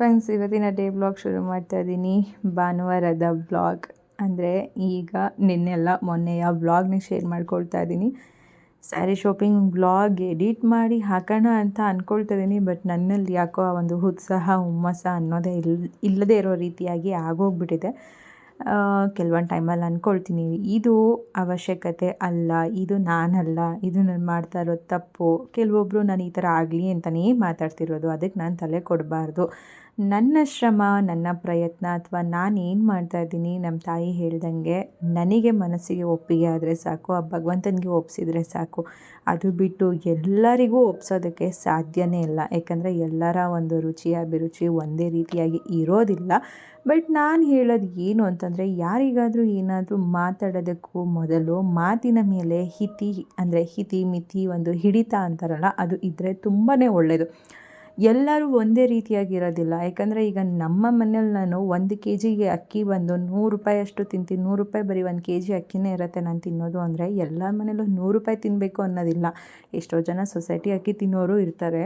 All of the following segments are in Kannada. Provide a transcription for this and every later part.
ಫ್ರೆಂಡ್ಸ್ ಇವತ್ತಿನ ಡೇ ಬ್ಲಾಗ್ ಶುರು ಮಾಡ್ತಾ ಇದ್ದೀನಿ. ಭಾನುವಾರದ ಬ್ಲಾಗ್ ಅಂದರೆ ಈಗ ನಿನ್ನೆಲ್ಲ ಮೊನ್ನೆಯ ಬ್ಲಾಗ್ನ ಶೇರ್ ಮಾಡ್ಕೊಳ್ತಾ ಇದ್ದೀನಿ. ಸ್ಯಾರಿ ಶಾಪಿಂಗ್ ಬ್ಲಾಗ್ ಎಡಿಟ್ ಮಾಡಿ ಹಾಕೋಣ ಅಂತ ಅಂದ್ಕೊಳ್ತಾ ಇದ್ದೀನಿ. ಬಟ್ ನನ್ನಲ್ಲಿ ಯಾಕೋ ಆ ಒಂದು ಉತ್ಸಾಹ ಹುಮ್ಮಸ್ಸ ಅನ್ನೋದೇ ಇಲ್, ಇಲ್ಲದೇ ಇರೋ ರೀತಿಯಾಗಿ ಆಗೋಗ್ಬಿಟ್ಟಿದೆ. ಕೆಲವೊಂದು ಟೈಮಲ್ಲಿ ಅಂದ್ಕೊಳ್ತೀನಿ ಇದು ಅವಶ್ಯಕತೆ ಅಲ್ಲ, ಇದು ನಾನಲ್ಲ, ಇದು ನಾನು ಮಾಡ್ತಾ ಇರೋದು ತಪ್ಪು. ಕೆಲವೊಬ್ಬರು ನಾನು ಈ ಥರ ಆಗಲಿ ಅಂತಲೇ ಮಾತಾಡ್ತಿರೋದು. ಅದಕ್ಕೆ ನಾನು ತಲೆ ಕೊಡಬಾರ್ದು. ನನ್ನ ಶ್ರಮ, ನನ್ನ ಪ್ರಯತ್ನ ಅಥವಾ ನಾನು ಏನು ಮಾಡ್ತಾ ಇದ್ದೀನಿ ನಮ್ಮ ತಾಯಿ ಹೇಳ್ದಂಗೆ ನನಗೆ ಮನಸ್ಸಿಗೆ ಒಪ್ಪಿಗೆ ಆದರೆ ಸಾಕು, ಆ ಭಗವಂತನಿಗೆ ಒಪ್ಪಿಸಿದ್ರೆ ಸಾಕು. ಅದು ಬಿಟ್ಟು ಎಲ್ಲರಿಗೂ ಒಪ್ಸೋದಕ್ಕೆ ಸಾಧ್ಯನೇ ಇಲ್ಲ. ಯಾಕಂದರೆ ಎಲ್ಲರ ಒಂದು ರುಚಿ, ಅಭಿರುಚಿ ಒಂದೇ ರೀತಿಯಾಗಿ ಇರೋದಿಲ್ಲ. ಬಟ್ ನಾನು ಹೇಳೋದು ಏನು ಅಂತಂದರೆ ಯಾರಿಗಾದರೂ ಏನಾದರೂ ಮಾತಾಡೋದಕ್ಕೂ ಮೊದಲು ಮಾತಿನ ಮೇಲೆ ಹಿತಿ, ಅಂದರೆ ಹಿತಿ ಮಿತಿ ಒಂದು ಹಿಡಿತ ಅಂತಾರಲ್ಲ, ಅದು ಇದ್ದರೆ ತುಂಬಾ ಒಳ್ಳೆಯದು ಎಲ್ಲರೂ ಒಂದೇ ರೀತಿಯಾಗಿರೋದಿಲ್ಲ ಯಾಕಂದರೆ ಈಗ ನಮ್ಮ ಮನೇಲಿ ನಾನು ಒಂದು ಕೆ ಜಿಗೆ ಅಕ್ಕಿ ಬಂದು ನೂರು ರೂಪಾಯಿ ಅಷ್ಟು ತಿಂತೀನಿ. ನೂರು ರೂಪಾಯಿ ಬರೀ ಒಂದು ಕೆ ಜಿ ಅಕ್ಕಿನೇ ಇರುತ್ತೆ ನಾನು ತಿನ್ನೋದು ಅಂದರೆ ಎಲ್ಲ ಮನೇಲೂ ನೂರು ರೂಪಾಯಿ ತಿನ್ನಬೇಕು ಅನ್ನೋದಿಲ್ಲ. ಎಷ್ಟೋ ಜನ ಸೊಸೈಟಿ ಅಕ್ಕಿ ತಿನ್ನೋರು ಇರ್ತಾರೆ.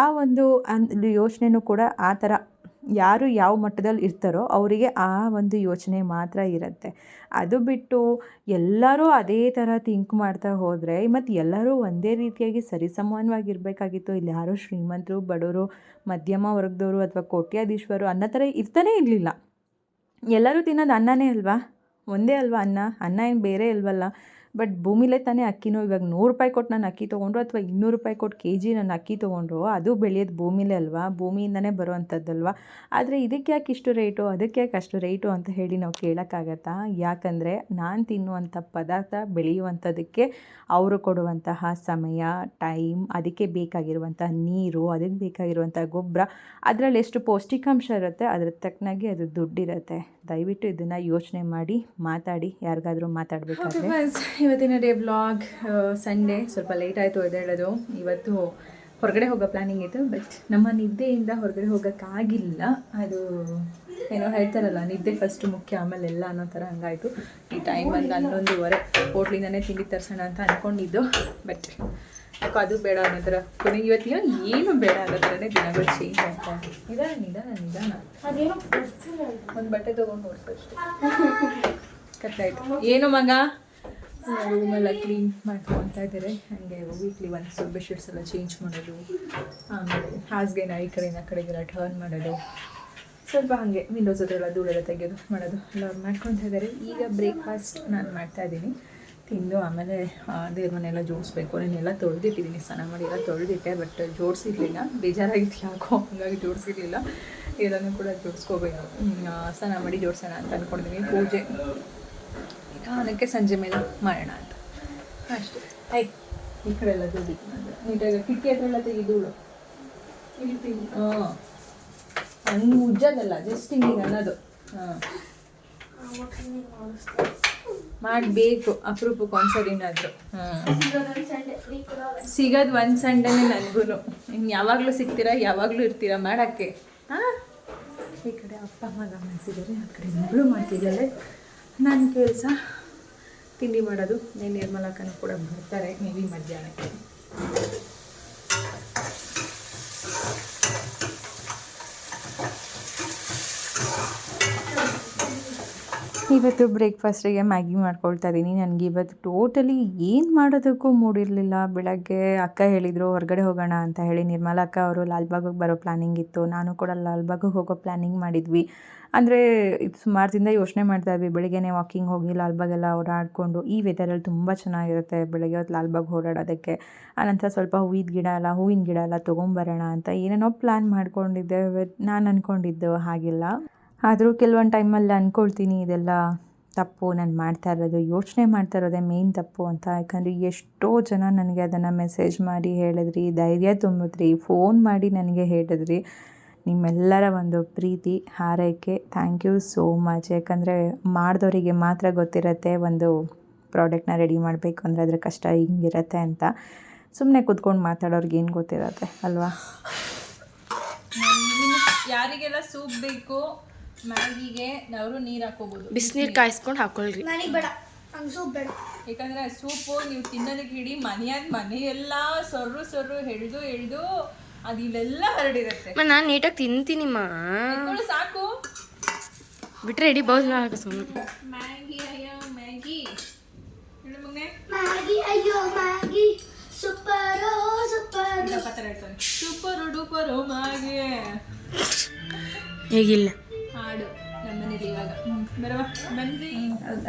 ಆ ಒಂದು ಅನ್ ಯೋಚನೆನೂ ಕೂಡ ಆ ಥರ ಯಾರು ಯಾವ ಮಟ್ಟದಲ್ಲಿ ಇರ್ತಾರೋ ಅವರಿಗೆ ಆ ಒಂದು ಯೋಚನೆ ಮಾತ್ರ ಇರುತ್ತೆ. ಅದು ಬಿಟ್ಟು ಎಲ್ಲರೂ ಅದೇ ಥರ ಥಿಂಕ್ ಮಾಡ್ತಾ ಹೋದರೆ, ಮತ್ತು ಎಲ್ಲರೂ ಒಂದೇ ರೀತಿಯಾಗಿ ಸರಿಸಮಾನವಾಗಿರಬೇಕಾಗಿತ್ತು. ಇಲ್ಲಿ ಯಾರೋ ಶ್ರೀಮಂತರು, ಬಡವರು, ಮಧ್ಯಮ ವರ್ಗದವರು ಅಥವಾ ಕೋಟ್ಯಾಧೀಶ್ವರು ಅನ್ನೋ ಥರ ಇರ್ತಾನೇ ಇರಲಿಲ್ಲ. ಎಲ್ಲರೂ ತಿನ್ನೋದು ಅನ್ನನೇ ಅಲ್ವಾ? ಒಂದೇ ಅಲ್ವಾ ಅನ್ನ? ಅನ್ನ ಏನು ಬೇರೆ ಇಲ್ವಲ್ಲ ಬಟ್ ಭೂಮಿಲೇ ತಾನೇ ಅಕ್ಕಿನೂ ಇವಾಗ ನೂರು ರೂಪಾಯಿ ಕೊಟ್ಟು ನಾನು ಅಕ್ಕಿ ತೊಗೊಂಡ್ರು ಅಥವಾ ಇನ್ನೂರು ರೂಪಾಯಿ ಕೊಟ್ಟು ಕೆ ಜಿ ನಾನು ಅಕ್ಕಿ ತೊಗೊಂಡ್ರು, ಅದು ಬೆಳೆಯೋದು ಭೂಮಿಲೇ ಅಲ್ವಾ? ಭೂಮಿಯಿಂದನೇ ಬರುವಂಥದ್ದಲ್ವ? ಆದರೆ ಇದಕ್ಕೆ ಯಾಕೆ ಇಷ್ಟು ರೇಟು ಅದಕ್ಕೆ ಯಾಕೆ ಅಷ್ಟು ರೇಟು ಅಂತ ಹೇಳಿ ನಾವು ಕೇಳೋಕ್ಕಾಗತ್ತಾ? ಯಾಕಂದರೆ ನಾನು ತಿನ್ನುವಂಥ ಪದಾರ್ಥ ಬೆಳೆಯುವಂಥದ್ದಕ್ಕೆ ಅವರು ಕೊಡುವಂತಹ ಸಮಯ ಟೈಮ್ ಅದಕ್ಕೆ ಬೇಕಾಗಿರುವಂಥ ನೀರು, ಅದಕ್ಕೆ ಬೇಕಾಗಿರುವಂಥ ಗೊಬ್ಬರ, ಅದರಲ್ಲಿ ಎಷ್ಟು ಪೌಷ್ಟಿಕಾಂಶ ಇರುತ್ತೆ ಅದ್ರ ತಕ್ಕನಾಗಿ ಅದು ದುಡ್ಡಿರುತ್ತೆ. ದಯವಿಟ್ಟು ಇದನ್ನು ಯೋಚನೆ ಮಾಡಿ, ಮಾತಾಡಿ, ಯಾರಿಗಾದರೂ ಮಾತಾಡಬೇಕಾದ್ರೆ. ಇವತ್ತಿನ ಡೇ ಬ್ಲಾಗ್ ಸಂಡೇ ಸ್ವಲ್ಪ ಲೇಟ್ ಆಯಿತು ಹೇಳೋದು. ಇವತ್ತು ಹೊರಗಡೆ ಹೋಗೋ ಪ್ಲ್ಯಾನಿಂಗ್ ಇತ್ತು ಬಟ್ ನಮ್ಮ ನಿದ್ದೆಯಿಂದ ಹೊರಗಡೆ ಹೋಗೋಕ್ಕಾಗಿಲ್ಲ. ಅದು ಏನೋ ಹೇಳ್ತಾರಲ್ಲ ನಿದ್ದೆ ಫಸ್ಟ್ ಮುಖ್ಯ ಆಮೇಲೆ ಎಲ್ಲ ಅನ್ನೋ ಥರ ಹಂಗಾಯಿತು. ಈ ಟೈಮ್ ಬಂದು ಹನ್ನೊಂದುವರೆ ಹೋಟ್ಲಿಂದನೇ ತಿಂಡಿ ತರಿಸೋಣ ಅಂತ ಅಂದ್ಕೊಂಡಿದ್ದು ಬಟ್ ಯಾಕೋ ಅದು ಬೇಡ ಅನ್ನೋ ಥರ. ಕೊನೆಗೆ ಇವತ್ತಿನ ಏನು ಬೇಡ ಅನ್ನೋ ಥರನೇ ದಿನಗಳು ಚೇಂಜ್ ಆಗ್ತಾ ನಿಧಾನ ನಿಧಾನ ನಿಧಾನ. ಒಂದು ಬಟ್ಟೆ ತೊಗೊಂಡು ಓಡಿಸೋಷ್ಟು ಕಟ್ಟಾಯ್ತು ಏನು ಮಗ? ರೂಮೆಲ್ಲ ಕ್ಲೀನ್ ಮಾಡ್ಕೊತಾ ಇದ್ದಾರೆ ಹಾಗೆ ವೀಕ್ಲಿ ಒನ್ಸ್ ಬೆಡ್ಶೀಟ್ಸ್ ಎಲ್ಲ ಚೇಂಜ್ ಮಾಡೋದು, ಆಮೇಲೆ ಹಾಸಿಗೆನ ಈ ಕಡೆಯಿಂದ ಆ ಕಡೆಗೆಲ್ಲ ಟರ್ನ್ ಮಾಡೋದು. ಸ್ವಲ್ಪ ಹಾಗೆ ವಿಂಡೋಸ್ ಹತ್ರ ಧೂಳೆಲ್ಲ ತೆಗೆಯೋದು ಮಾಡೋದು ಎಲ್ಲ ಮಾಡ್ಕೊತಾ ಇದ್ದಾರೆ ಈಗ ಬ್ರೇಕ್ಫಾಸ್ಟ್ ನಾನು ಮಾಡ್ತಾ ಇದ್ದೀನಿ. ತಿಂದು ಆಮೇಲೆ ದೇವ್ರ ಮನೆಯೆಲ್ಲ ಜೋಡಿಸ್ಬೇಕು. ನಾನೆಲ್ಲ ತೊಳೆದಿಟ್ಟಿದ್ದೀನಿ, ಸ್ನಾನ ಮಾಡಿ ಎಲ್ಲ ತೊಳೆದಿಟ್ಟೆ ಬಟ್ ಜೋಡಿಸಿರ್ಲಿಲ್ಲ. ಬೇಜಾರಾಗಿತ್ತು ಯಾಕೋ, ಹಂಗಾಗಿ ಜೋಡಿಸಿರ್ಲಿಲ್ಲ. ಎಲ್ಲನೂ ಕೂಡ ಜೋಡಿಸ್ಕೋಬೇಕು ಸ್ನಾನ ಮಾಡಿ ಜೋಡಿಸೋಣ ಅಂತ ಅಂದ್ಕೊಂಡಿದ್ದೀನಿ ಪೂಜೆ ನಿಧಾನಕ್ಕೆ ಸಂಜೆ ಮೇಲೆ ಮಾಡೋಣ ಅಂತ. ಅಷ್ಟೇ. ಆಯ್ತು ಈ ಕಡೆ ಎಲ್ಲ ದುಡ್ಡಿ ನೀಟಾಗಿ ಕಿಟಕಿ ಹತ್ರ ಎಲ್ಲ ತೆಗಿ ಧೂಳು. ಇಳ್ತೀನಿ ಹಾಂ. ಹಂಗೆ ಉಜ್ಜೋದಲ್ಲ ಜಸ್ಟ್ ಹಿಂಗೆ ಅನ್ನೋದು ಹಾಂ. ಮಾಡಬೇಕು, ಅಪರೂಪಕ್ಕೆ ಏನಾದರೂ. ಹಾಂ. ಸಿಗೋದು ಒಂದು ಸಂಡೇನೆ ನನಗೂ ಇನ್ನು ಯಾವಾಗಲೂ ಸಿಗ್ತೀರಾ, ಯಾವಾಗಲೂ ಇರ್ತೀರಾ ಮಾಡೋಕ್ಕೆ? ಹಾಂ? ಈ ಕಡೆ ಅಪ್ಪ ಅಮ್ಮ ಮಾಡ್ತಿದ್ದಾರೆ ಆ ಕಡೆ ಮಗಳು ಮಾಡ್ತಿದ್ದಾರೆ. ನನ್ನ ಕೆಲಸ ತಿಂಡಿ ಮಾಡೋದು. నేను ನಿರ್ಮಲಾಕನ ಕೂಡ ಬರ್ತಾರೆ. ಮೇಬಿ ಮಧ್ಯಾಹ್ನಕ್ಕೆ. ಇವತ್ತು ಬ್ರೇಕ್ಫಾಸ್ಟಿಗೆ ಮ್ಯಾಗಿ ಮಾಡ್ಕೊಳ್ತಾ ಇದ್ದೀನಿ ನನಗೆ ಇವತ್ತು ಟೋಟಲಿ ಏನು ಮಾಡೋದಕ್ಕೂ ಮೂಡಿರಲಿಲ್ಲ. ಬೆಳಗ್ಗೆ ಅಕ್ಕ ಹೇಳಿದರು, ಹೊರಗಡೆ ಹೋಗೋಣ ಅಂತ ಹೇಳಿ. ನಿರ್ಮಲ ಅಕ್ಕ ಅವರು ಲಾಲ್ಬಾಗಿಗೆ ಬರೋ ಪ್ಲ್ಯಾನಿಂಗ್ ಇತ್ತು. ನಾನು ಕೂಡ ಲಾಲ್ಬಾಗಿಗೆ ಹೋಗೋ ಪ್ಲ್ಯಾನಿಂಗ್ ಮಾಡಿದ್ವಿ. ಅಂದರೆ ಇದು ಸುಮಾರದಿಂದ ಯೋಚನೆ ಮಾಡ್ತಾ ಇದ್ವಿ. ಬೆಳಿಗ್ಗೆನೇ ವಾಕಿಂಗ್ ಹೋಗಿ ಲಾಲ್ಬಾಗೆಲ್ಲ ಓಡಾಡಿಕೊಂಡು, ಈ ವೆದರಲ್ಲಿ ತುಂಬ ಚೆನ್ನಾಗಿರುತ್ತೆ. ಬೆಳಗ್ಗೆ ಹೊತ್ತು ಲಾಲ್ಬಾಗ್ ಓಡಾಡೋದಕ್ಕೆ. ಆನಂತರ ಸ್ವಲ್ಪ ಹೂವಿನ ಗಿಡ ಎಲ್ಲ, ಹೂವಿನ ಗಿಡ ಎಲ್ಲ ತೊಗೊಂಬರೋಣ ಅಂತ ಏನೇನೋ ಪ್ಲ್ಯಾನ್ ಮಾಡ್ಕೊಂಡಿದ್ದೆ ನಾನು ಅಂದ್ಕೊಂಡಿದ್ದು ಹಾಗಿಲ್ಲ. ಆದರೂ ಕೆಲವೊಂದು ಟೈಮಲ್ಲಿ ಅಂದ್ಕೊಳ್ತೀನಿ ಇದೆಲ್ಲ ತಪ್ಪು, ನಾನು ಮಾಡ್ತಾ ಇರೋದು, ಯೋಚನೆ ಮಾಡ್ತಾ ಇರೋದೇ ಮೇನ್ ತಪ್ಪು ಅಂತ. ಯಾಕಂದರೆ ಎಷ್ಟೋ ಜನ ನನಗೆ ಅದನ್ನು ಮೆಸೇಜ್ ಮಾಡಿ ಹೇಳಿದ್ರಿ, ಧೈರ್ಯ ತುಂಬಿದ್ರಿ ಫೋನ್ ಮಾಡಿ ನನಗೆ ಹೇಳಿದ್ರಿ. ನಿಮ್ಮೆಲ್ಲರ ಒಂದು ಪ್ರೀತಿ, ಹಾರೈಕೆ ಥ್ಯಾಂಕ್ ಯು ಸೋ ಮಚ್ ಯಾಕಂದರೆ ಮಾಡಿದವರಿಗೆ ಮಾತ್ರ ಗೊತ್ತಿರುತ್ತೆ ಒಂದು ಪ್ರಾಡಕ್ಟ್ನ ರೆಡಿ ಮಾಡಬೇಕು ಅಂದರೆ ಅದರ ಕಷ್ಟ ಹಿಂಗಿರುತ್ತೆ ಅಂತ. ಸುಮ್ಮನೆ ಕೂತ್ಕೊಂಡು ಮಾತಾಡೋರ್ಗೆ ಏನು ಗೊತ್ತಿರುತ್ತೆ, ಅಲ್ವಾ? ಯಾರಿಗೆಲ್ಲ ಸೂಪ್ ಬೇಕು ಮ್ಯಾಗಿಗೆ ಅವರು ನೀರು ಹಾಕೋಬೋದು ಬಿಸಿನೀರು ಕಾಯಿಸ್ಕೊಂಡು ಹಾಕೊಳ್ರಿ. ನನಗೆ ಬೇಡ ನಂಗೆ ಸೂಪ್ ಬೇಡ. ಯಾಕಂದರೆ ಸೂಪು ನೀವು ತಿನ್ನೋದಕ್ಕೆ ಹಿಡಿ ಮನೆಯಾದ ಮನೆಯೆಲ್ಲ ಸೊರ್ರು ಸೊರ್ರು ಹಿಡಿದು ಹಿಡಿದು ಅದು ಇಲ್ಲೆಲ್ಲ ಹರಡಿರುತ್ತೆ. ನಾನು ನೀಟಾಗಿ ತಿಂತೀನಿ ಮಾ. ಸಾಕು. ಬಿಟ್ರೆ ಇಡೀ ಬೌಲ್ ಹಾಕ ಸುಮ್ಮನೆ ಮ್ಯಾಗಿ ಅಯ್ಯೋ ಮ್ಯಾಗಿ. ಹೇಳು ಮಗನೇ. ಮ್ಯಾಗಿ ಅಯ್ಯೋ ಮ್ಯಾಗಿ. ಸೂಪರೋ ಸೂಪರ್. Super duper Maggi. ಹೇಗಿಲ್ಲ.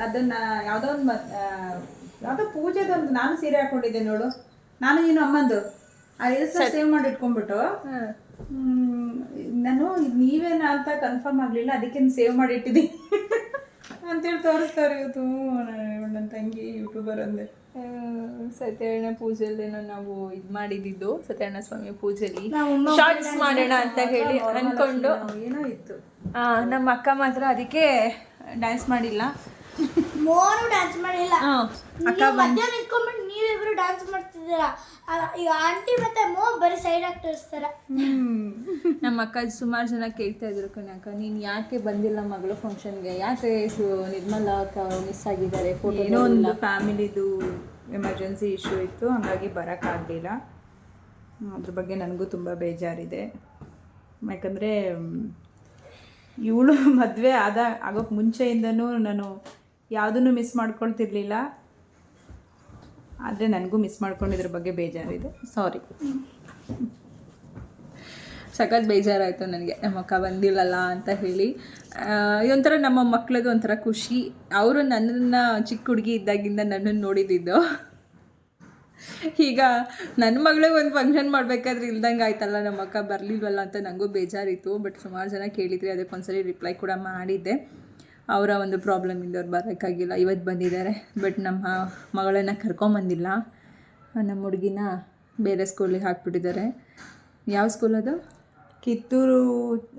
ಅದನ್ನ ಯಾವ್ದೋ ಒಂದು ಯಾವ್ದೋ ಪೂಜೆದೊಂದು ನಾನು ಸೀರೆ ಹಾಕೊಂಡಿದ್ದೆ ನೋಡು. ನಾನು ನೀನು ಅಮ್ಮಂದು. ಸೇವ್ ಮಾಡಿ ಇಟ್ಕೊಂಡ್ಬಿಟ್ಟು. ನಾನು ನೀವೇನ ಅಂತ ಕನ್ಫರ್ಮ್ ಆಗ್ಲಿಲ್ಲ. ಅದಕ್ಕೆ ಸೇವ್ ಮಾಡಿ ಇಟ್ಟಿದ್ದೀನಿ ಅಂತೇಳಿ ತೋರಿಸ್ತಾರೆ ಇವತ್ತು. ನಾನು ನನ್ನ ತಂಗಿ ಯೂಟ್ಯೂಬರ್ ಅಂದೆ. ಸತ್ಯನಾರಾಯಣ ಪೂಜೆಯಲ್ಲೇನೋ ನಾವು ಇದು ಮಾಡಿದ್ದು. ಸತ್ಯನಾರಾಯಣ ಸ್ವಾಮಿ ಪೂಜೆಲಿ. ಶಾರ್ಟ್ಸ್ ಮಾಡೋಣ ಅಂತ ಹೇಳಿ ಅನ್ಕೊಂಡು. ಏನೋ ಇತ್ತು. ನಮ್ಮ ಅಕ್ಕ ಮಾತ್ರ ಅದಕ್ಕೆ ಡ್ಯಾನ್ಸ್ ಮಾಡಿಲ್ಲ. ಮೋನು ಡ್ಯಾನ್ಸ್ ಮಾಡಿಲ್ಲ. ಅಕ್ಕ ಮಧ್ಯ ಮಧ್ಯ ನಿಂತ್ಕೊಂಡ್ಬಿಟ್ಟು ನೀವಿಬ್ರು ಡ್ಯಾನ್ಸ್ ಮಾಡ್ತಿದ್ದೀರಾ? ಅಲ್ಲ, ಈಗ ಆಂಟಿ ಮತ್ತೆ ಮೋ ಬರೀ ಸೈಡ್ ಆಗಿ ತೋರಿಸ್ತಾರ ನಮ್ಮ ಅಕ್ಕ ಸುಮಾರು ಜನ ಕೇಳ್ತಾ ಇದ್ರು ಕಣಕ್ಕ ನೀನು ಯಾಕೆ ಬಂದಿಲ್ಲ ಮಗಳು ಫಂಕ್ಷನ್ಗೆ ಯಾಕೆ ನಿರ್ಮಲ ನಿರ್ಮಲಾ ಅಕ್ಕ ಮಿಸ್ ಆಗಿದ್ದಾರೆ? ಫೋಟೋ ಏನೋ ಒಂದು ಫ್ಯಾಮಿಲಿದು ಎಮರ್ಜೆನ್ಸಿ ಇಶ್ಯೂ ಇತ್ತು. ಹಾಗಾಗಿ ಬರೋಕ್ಕಾಗಲಿಲ್ಲ ಅದ್ರ ಬಗ್ಗೆ ನನಗೂ ತುಂಬ ಬೇಜಾರಿದೆ. ಯಾಕಂದರೆ ಇವಳು ಮದುವೆ ಆದ ಆಗೋಕ್ಕೆ ಮುಂಚೆಯಿಂದನೂ ನಾನು ಯಾವುದನ್ನು ಮಿಸ್ ಮಾಡ್ಕೊಳ್ತಿರ್ಲಿಲ್ಲ. ಆದರೆ ನನಗೂ ಮಿಸ್ ಮಾಡ್ಕೊಂಡಿದ್ರ ಬಗ್ಗೆ ಬೇಜಾರಿದೆ. ಸಾರಿ ಸಖತ್ ಬೇಜಾರಾಯಿತು ನನಗೆ. ನಮ್ಮ ಅಕ್ಕ ಬಂದಿಲ್ಲಲ್ಲ ಅಂತ ಹೇಳಿ. ಇದೊಂಥರ ನಮ್ಮ ಮಕ್ಳಿಗೆ ಒಂಥರ ಖುಷಿ. ಅವರು ನನ್ನನ್ನು ಚಿಕ್ಕ ಹುಡುಗಿ ಇದ್ದಾಗಿಂದ ನನ್ನನ್ನು ನೋಡಿದ್ದು ಈಗ ನನ್ನ ಮಗಳಿಗೆ ಒಂದು ಫಂಕ್ಷನ್ ಮಾಡಬೇಕಾದ್ರೆ ಇಲ್ದಂಗೆ ಆಯ್ತಲ್ಲ ನಮ್ಮ ಅಕ್ಕ ಬರಲಿಲ್ವಲ್ಲ ಅಂತ ನನಗೂ ಬೇಜಾರಿತ್ತು ಬಟ್ ಸುಮಾರು ಜನ ಕೇಳಿದ್ರಿ ಅದಕ್ಕೆ ಒಂದ್ಸರಿ ರಿಪ್ಲೈ ಕೂಡ ಮಾಡಿದ್ದೆ. ಅವರ ಒಂದು ಪ್ರಾಬ್ಲಮಿಂದ ಅವ್ರು ಬರೋಕ್ಕಾಗಿಲ್ಲ ಇವತ್ತು ಬಂದಿದ್ದಾರೆ ಬಟ್ ನಮ್ಮ ಮಗಳನ್ನು ಕರ್ಕೊಂಬಂದಿಲ್ಲ. ನಮ್ಮ ಹುಡುಗಿನ ಬೇರೆ ಸ್ಕೂಲಿಗೆ ಹಾಕ್ಬಿಟ್ಟಿದ್ದಾರೆ ಯಾವ ಸ್ಕೂಲ್ ಅದು? ಕಿತ್ತೂರು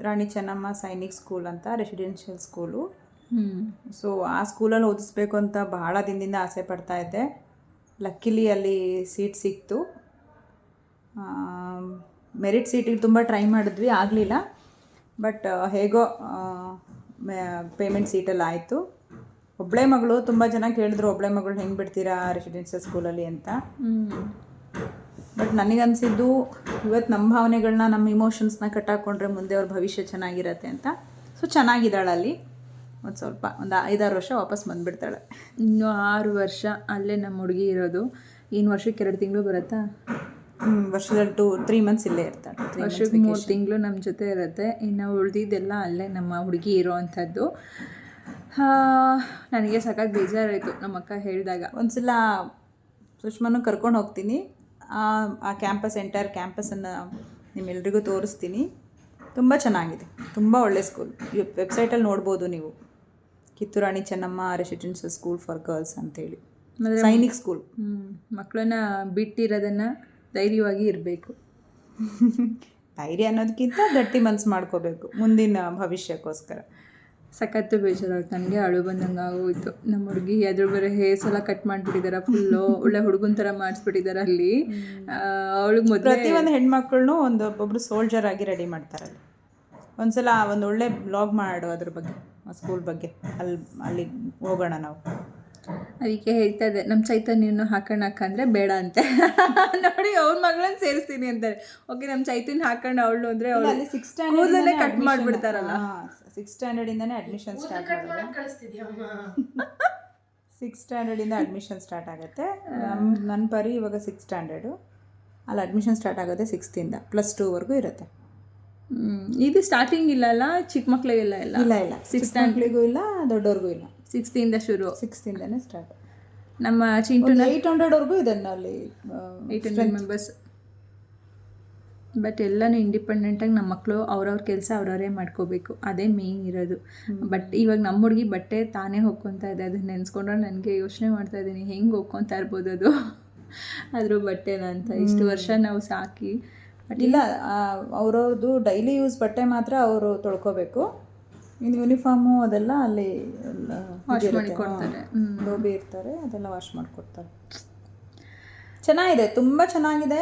ರಾಣಿ ಚೆನ್ನಮ್ಮ ಸೈನಿಕ್ ಸ್ಕೂಲ್ ಅಂತ ರೆಸಿಡೆನ್ಷಿಯಲ್ ಸ್ಕೂಲು ಹ್ಞೂ ಸೊ ಆ ಸ್ಕೂಲಲ್ಲಿ ಓದಿಸ್ಬೇಕು ಅಂತ ಬಹಳ ದಿನದಿಂದ ಆಸೆ ಪಡ್ತಾ ಇದ್ದೆ. ಲಕ್ಕಿಲಿ ಅಲ್ಲಿ ಸೀಟ್ ಸಿಕ್ತು ಮೆರಿಟ್ ಸೀಟಿಗೆ ತುಂಬ ಟ್ರೈ ಮಾಡಿದ್ವಿ, ಆಗಲಿಲ್ಲ. ಬಟ್ ಹೇಗೋ ಪೇಮೆಂಟ್ ಸೀಟಲ್ಲಿ ಆಯಿತು. ಒಬ್ಳೆ ಮಗಳು, ತುಂಬ ಜನ ಕೇಳಿದ್ರು, ಒಬ್ಳೆ ಮಗಳು ಹೆಂಗೆ ಬಿಡ್ತೀರಾ ರೆಸಿಡೆನ್ಸಿಯಲ್ ಸ್ಕೂಲಲ್ಲಿ ಅಂತ. ಬಟ್ ನನಗನ್ಸಿದ್ದು ಇವತ್ತು ನಮ್ಮ ಭಾವನೆಗಳನ್ನ ನಮ್ಮ ಇಮೋಷನ್ಸ್ನ ಕಟ್ಟಾಕೊಂಡ್ರೆ ಮುಂದೆ ಅವ್ರ ಭವಿಷ್ಯ ಚೆನ್ನಾಗಿರತ್ತೆ ಅಂತ. ಸೊ ಚೆನ್ನಾಗಿದ್ದಾಳೆ ಅಲ್ಲಿ ಒಂದು ಸ್ವಲ್ಪ ಒಂದು ಐದಾರು ವರ್ಷ ವಾಪಸ್ ಬಂದುಬಿಡ್ತಾಳೆ. ಇನ್ನು ಆರು ವರ್ಷ ಅಲ್ಲೇ ನಮ್ಮ ಹುಡುಗಿ ಇರೋದು. ಇನ್ನು ವರ್ಷಕ್ಕೆ ಎರಡು ತಿಂಗಳು ಬರುತ್ತಾ? ವರ್ಷದಲ್ಲಿ ಟು ತ್ರೀ ಮಂತ್ಸ್ ಇಲ್ಲೇ ಇರ್ತಾಳೆ. ವರ್ಷಕ್ಕೆ ಮೂರು ತಿಂಗಳು ನಮ್ಮ ಜೊತೆ ಇರುತ್ತೆ. ಇನ್ನು ಉಳಿದಿದ್ದೆಲ್ಲ ಅಲ್ಲೇ ನಮ್ಮ ಹುಡುಗಿ ಇರೋ ಅಂಥದ್ದು. ನನಗೆ ಸಖತ್ ಬೇಜಾರಾಯಿತು ನಮ್ಮ ಅಕ್ಕ ಹೇಳಿದಾಗ. ಒಂದ್ಸಲ ಸುಷ್ಮನು ಕರ್ಕೊಂಡು ಹೋಗ್ತೀನಿ. ಆ ಆ ಕ್ಯಾಂಪಸ್ ಎಂಟೈರ್ ಕ್ಯಾಂಪಸನ್ನು ನಿಮ್ಮೆಲ್ರಿಗೂ ತೋರಿಸ್ತೀನಿ. ತುಂಬ ಚೆನ್ನಾಗಿದೆ. ತುಂಬ ಒಳ್ಳೆ ಸ್ಕೂಲ್ ವೆಬ್ಸೈಟಲ್ಲಿ ನೋಡ್ಬೋದು ನೀವು. Kittur Rani Chennamma residential school for girls ಅಂತೇಳಿ. ಸೈನಿಕ್ ಸ್ಕೂಲ್ ಮಕ್ಕಳನ್ನ ಬಿಟ್ಟಿರೋದನ್ನು ಧೈರ್ಯವಾಗಿ ಇರಬೇಕು. ಧೈರ್ಯ ಅನ್ನೋದಕ್ಕಿಂತ ಗಟ್ಟಿ ಮನಸ್ಸು ಮಾಡ್ಕೋಬೇಕು ಮುಂದಿನ ಭವಿಷ್ಯಕ್ಕೋಸ್ಕರ. ಸಖತ್ತು ಬೇಜಾರಾಗುತ್ತೆ ನನಗೆ ಅಳು ಬಂದಂಗೆ ಆಗೋಯ್ತು. ನಮ್ಮ ಹುಡುಗಿ ಅದ್ರ ಬೇರೆ ಹೇರ್ಸ್ ಎಲ್ಲ ಕಟ್ ಮಾಡಿಬಿಟ್ಟಿದ್ದಾರೆ ಫುಲ್ಲು ಒಳ್ಳೆ ಹುಡುಗನ ಥರ ಮಾಡಿಸ್ಬಿಟ್ಟಿದ್ದಾರೆ ಅಲ್ಲಿ. ಅವಳಿಗೆ ಮೊದಲು ಪ್ರತಿಯೊಂದು ಹೆಣ್ಮಕ್ಳನ್ನೂ ಒಂದು ಒಬ್ಬೊಬ್ರು ಸೋಲ್ಜರ್ ಆಗಿ ರೆಡಿ ಮಾಡ್ತಾರೆ ಅಲ್ಲಿ ಒಂದ್ಸಲ ಒಂದು ಒಳ್ಳೆ ಬ್ಲಾಗ್ ಮಾಡು ಅದ್ರ ಬಗ್ಗೆ. ಸ್ಕೂಲ್ ಬಗ್ಗೆ. ಅಲ್ಲಿ ಅಲ್ಲಿ ಹೋಗೋಣ ನಾವು. ಅದಕ್ಕೆ ಹೇಳ್ತಾ ಇದೆ ನಮ್ಮ ಚೈತನ್ಯನ ಹಾಕೋಣ ಹಾಕಂದ್ರೆ ಬೇಡ ಅಂತೆ. ನೋಡಿ ಅವ್ರ ಮಗಳನ್ನ ಸೇರಿಸ್ತೀನಿ ಅಂತಾರೆ. ಓಕೆ ನಮ್ಮ ಚೈತನ್ಯ ಹಾಕೊಂಡು ಅವಳು ಅಂದರೆ ಅವಳು ಅಲ್ಲಿ ಸಿಕ್ಸ್ ಕೂದಲೇ ಕಟ್ ಮಾಡಿಬಿಡ್ತಾರಲ್ಲ. ಸಿಕ್ಸ್ ಸ್ಟ್ಯಾಂಡರ್ಡಿಂದನೇ ಅಡ್ಮಿಷನ್ ಸ್ಟಾರ್ಟ್ ಸಿಕ್ಸ್ ಸ್ಟ್ಯಾಂಡರ್ಡಿಂದ ಅಡ್ಮಿಷನ್ ಸ್ಟಾರ್ಟ್ ಆಗುತ್ತೆ. ನಮ್ಮ ನನ್ನ ಪರಿ ಇವಾಗ ಸಿಕ್ಸ್ ಸ್ಟ್ಯಾಂಡರ್ಡು ಅಲ್ಲಿ ಅಡ್ಮಿಷನ್ ಸ್ಟಾರ್ಟ್ ಆಗೋದೇ ಸಿಕ್ಸ್ತಿಂದ ಪ್ಲಸ್ ಟೂವರೆಗೂ ಇರುತ್ತೆ. ಇದು ಸ್ಟಾರ್ಟಿಂಗ್ ಇಲ್ಲಲ್ಲ ಚಿಕ್ಕ ಮಕ್ಕಳಿಗೆಲ್ಲ ಇಲ್ಲ ಇಲ್ಲ ಇಲ್ಲ. ಸಿಕ್ಸ್ ಮಕ್ಳಿಗೂ ಇಲ್ಲ ದೊಡ್ಡವ್ರಿಗೂ ಇಲ್ಲ. ಸಿಕ್ಸ್ತಿಂದ ಶುರು. ಸಿಕ್ಸ್ತಿಂದನೇ ಸ್ಟಾರ್ಟ್ ನಮ್ಮ ಚಿಂಟು ಏಯ್ಟ್ ಹಂಡ್ರೆಡ್ವರೆಗೂ ಇದೆ ಅಲ್ಲಿ ಏಯ್ಟ್ ಹಂಡ್ರೆಡ್ ಮೆಂಬರ್ಸ್ ಬಟ್ ಎಲ್ಲನೂ ಇಂಡಿಪೆಂಡೆಂಟಾಗಿ ನಮ್ಮ ಮಕ್ಕಳು ಅವ್ರವ್ರ ಕೆಲಸ ಅವ್ರವರೇ ಮಾಡ್ಕೋಬೇಕು. ಅದೇ ಮೇಯ್ನ್ ಇರೋದು. ಬಟ್ ಇವಾಗ ನಮ್ಮ ಹುಡುಗಿ ಬಟ್ಟೆ ತಾನೇ ಹೋಗ್ಕೊತಾ ಇದೆ. ಅದನ್ನ ನೆನೆಸ್ಕೊಂಡ್ರೆ ನನಗೆ ಯೋಚನೆ ಮಾಡ್ತಾ ಇದ್ದೀನಿ. ಹೆಂಗೆ ಹೋಗ್ಕೊತಾ ಇರ್ಬೋದು ಅದು? ಅದ್ರ ಬಟ್ಟೆನ ಅಂತ ಇಷ್ಟು ವರ್ಷ ನಾವು ಸಾಕಿ. ಬಟ್ ಇಲ್ಲ ಅವ್ರವ್ರದ್ದು ಡೈಲಿ ಯೂಸ್ ಬಟ್ಟೆ ಮಾತ್ರ ಅವರು ತೊಳ್ಕೊಬೇಕು. ಇನ್ನು ಯೂನಿಫಾರ್ಮು ಅದೆಲ್ಲ ಅಲ್ಲಿ ವಾಶ್ ಮಾಡಿ ಕೊಡ್ತಾರೆ ಇರ್ತಾರೆ ಅದೆಲ್ಲ ವಾಶ್ ಮಾಡಿಕೊಡ್ತಾರೆ. ಚೆನ್ನಾಗಿದೆ ತುಂಬ ಚೆನ್ನಾಗಿದೆ.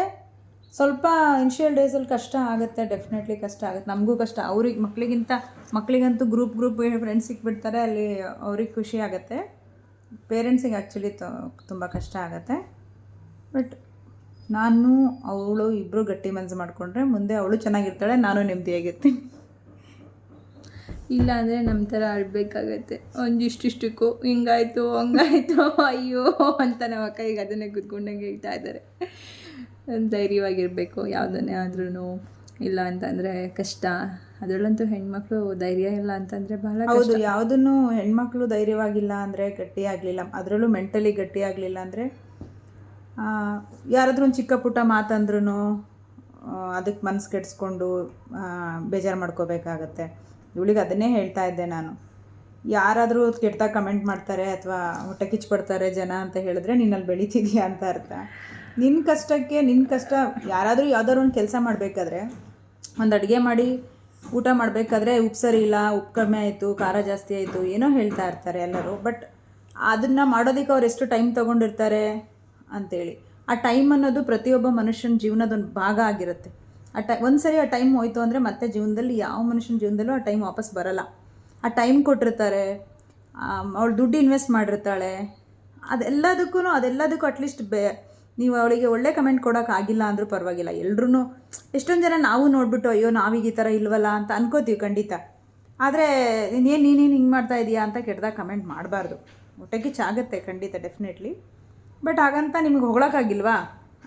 ಸ್ವಲ್ಪ ಇನಿಷಿಯಲ್ ಡೇಸಲ್ಲಿ ಕಷ್ಟ ಆಗುತ್ತೆ ಡೆಫಿನೆಟ್ಲಿ ಕಷ್ಟ ಆಗುತ್ತೆ. ನಮಗೂ ಕಷ್ಟ. ಅವ್ರಿಗೆ ಮಕ್ಕಳಿಗಿಂತ ಮಕ್ಕಳಿಗಂತೂ ಗ್ರೂಪ್ ಗ್ರೂಪ್ ಫ್ರೆಂಡ್ಸ್ ಸಿಕ್ಬಿಡ್ತಾರೆ ಅಲ್ಲಿ ಅವ್ರಿಗೆ ಖುಷಿ ಆಗುತ್ತೆ. ಪೇರೆಂಟ್ಸಿಗೆ ಆ್ಯಕ್ಚುಲಿ ತುಂಬ ಕಷ್ಟ ಆಗುತ್ತೆ. ಬಟ್ ನಾನು ಅವಳು ಇಬ್ಬರು ಗಟ್ಟಿ ಮನಸ್ಸು ಮಾಡಿಕೊಂಡ್ರೆ ಮುಂದೆ ಅವಳು ಚೆನ್ನಾಗಿರ್ತಾಳೆ ನಾನು ನೆಮ್ಮದಿಯಾಗಿರ್ತೀನಿ. ಇಲ್ಲ ಅಂದರೆ ನಮ್ಮ ಥರ ಆಡಬೇಕಾಗತ್ತೆ. ಒಂದಿಷ್ಟಿಷ್ಟಕ್ಕೂ ಹಿಂಗಾಯ್ತು ಹಂಗಾಯ್ತು ಅಯ್ಯೋ ಅಂತ ನಮ್ಮ ಅಕ್ಕ ಈಗ ಅದನ್ನೇ ಕುತ್ಕೊಂಡಂಗೆ ಹೇಳ್ತಾ ಇದ್ದಾರೆ. ಧೈರ್ಯವಾಗಿರಬೇಕು ಯಾವುದನ್ನೇ ಆದ್ರೂ ಇಲ್ಲ ಅಂತಂದರೆ ಕಷ್ಟ. ಅದರಲ್ಲಂತೂ ಹೆಣ್ಮಕ್ಳು ಧೈರ್ಯ ಇಲ್ಲ ಅಂತಂದರೆ ಬಹಳ ಹೌದು ಯಾವುದನ್ನು ಹೆಣ್ಮಕ್ಳು ಧೈರ್ಯವಾಗಿಲ್ಲ ಅಂದರೆ ಗಟ್ಟಿಯಾಗಲಿಲ್ಲ ಅದರಲ್ಲೂ ಮೆಂಟಲಿ ಗಟ್ಟಿಯಾಗಲಿಲ್ಲ ಅಂದರೆ ಯಾರಾದ್ರೂ ಒಂದು ಚಿಕ್ಕ ಪುಟ್ಟ ಮಾತಂದ್ರೂ ಅದಕ್ಕೆ ಮನಸ್ಸು ಕೆಡಿಸ್ಕೊಂಡು ಬೇಜಾರು ಮಾಡ್ಕೋಬೇಕಾಗತ್ತೆ. ಇವಳಿಗೆ ಅದನ್ನೇ ಹೇಳ್ತಾ ಇದ್ದೆ ನಾನು. ಯಾರಾದರೂ ಕೆಟ್ಟ ಕಮೆಂಟ್ ಮಾಡ್ತಾರೆ ಅಥವಾ ಹೊಟ್ಟೆ ಕಿಚ್ಪಡ್ತಾರೆ ಜನ ಅಂತ ಹೇಳಿದ್ರೆ ನಿನ್ನಲ್ಲಿ ಬೆಳಿತಿದ್ಯಾ ಅಂತ ಅರ್ಥ. ನಿನ್ನ ಕಷ್ಟಕ್ಕೆ ನಿನ್ನ ಕಷ್ಟ, ಯಾರಾದರೂ ಯಾವ್ದಾದ್ರು ಒಂದು ಕೆಲಸ ಮಾಡಬೇಕಾದ್ರೆ, ಒಂದು ಅಡುಗೆ ಮಾಡಿ, ಊಟ ಮಾಡಬೇಕಾದ್ರೆ ಉಪ್ಪು ಸರಿ ಇಲ್ಲ, ಉಪ್ಪು ಕಮ್ಮಿ ಆಯಿತು, ಖಾರ ಜಾಸ್ತಿ ಆಯಿತು, ಏನೋ ಹೇಳ್ತಾ ಇರ್ತಾರೆ ಎಲ್ಲರೂ. ಬಟ್ ಅದನ್ನು ಮಾಡೋದಕ್ಕೆ ಅವ್ರು ಎಷ್ಟು ಟೈಮ್ ತೊಗೊಂಡಿರ್ತಾರೆ? ಅಂತೇಳಿ. ಆ ಟೈಮ್ ಅನ್ನೋದು ಪ್ರತಿಯೊಬ್ಬ ಮನುಷ್ಯನ ಜೀವನದ ಒಂದು ಭಾಗ ಆಗಿರುತ್ತೆ. ಆ ಟೈ ಒಂದು ಸರಿ ಆ ಟೈಮ್ ಹೋಯ್ತು ಅಂದರೆ ಮತ್ತೆ ಜೀವನದಲ್ಲಿ ಯಾವ ಮನುಷ್ಯನ ಜೀವನದಲ್ಲೂ ಆ ಟೈಮ್ ವಾಪಸ್ ಬರಲ್ಲ. ಆ ಟೈಮ್ ಕೊಟ್ಟಿರ್ತಾರೆ ಅವಳು ದುಡ್ಡು ಇನ್ವೆಸ್ಟ್ ಮಾಡಿರ್ತಾಳೆ. ಅದೆಲ್ಲದಕ್ಕೂ ಅದೆಲ್ಲದಕ್ಕೂ ಅಟ್ಲೀಸ್ಟ್ ಬೇ, ನೀವು ಅವಳಿಗೆ ಒಳ್ಳೆ ಕಮೆಂಟ್ ಕೊಡೋಕ್ಕಾಗಿಲ್ಲ ಅಂದರೂ ಪರವಾಗಿಲ್ಲ. ಎಲ್ಲರೂ ಎಷ್ಟೊಂದು ಜನ ನಾವು ನೋಡ್ಬಿಟ್ಟು, ಅಯ್ಯೋ, ನಾವೀಗ ಈ ಥರ ಇಲ್ವಲ್ಲ? ಅಂತ ಅನ್ಕೋತೀವಿ ಖಂಡಿತ. ಆದರೆ, ನೀನು ನೀನೇನು ಹಿಂಗೆ ಮಾಡ್ತಾ ಇದೀಯಾ? ಅಂತ ಕೆಟ್ಟದಾಗ ಕಮೆಂಟ್ ಮಾಡಬಾರ್ದು. ಹೊಟ್ಟೆ ಕಿಚ್ಚಾಗತ್ತೆ ಖಂಡಿತ ಡೆಫಿನೆಟ್ಲಿ ಬಟ್ ಹಾಗಂತ ನಿಮ್ಗೆ ಹೊಗಳಕ್ಕಾಗಿಲ್ವಾ?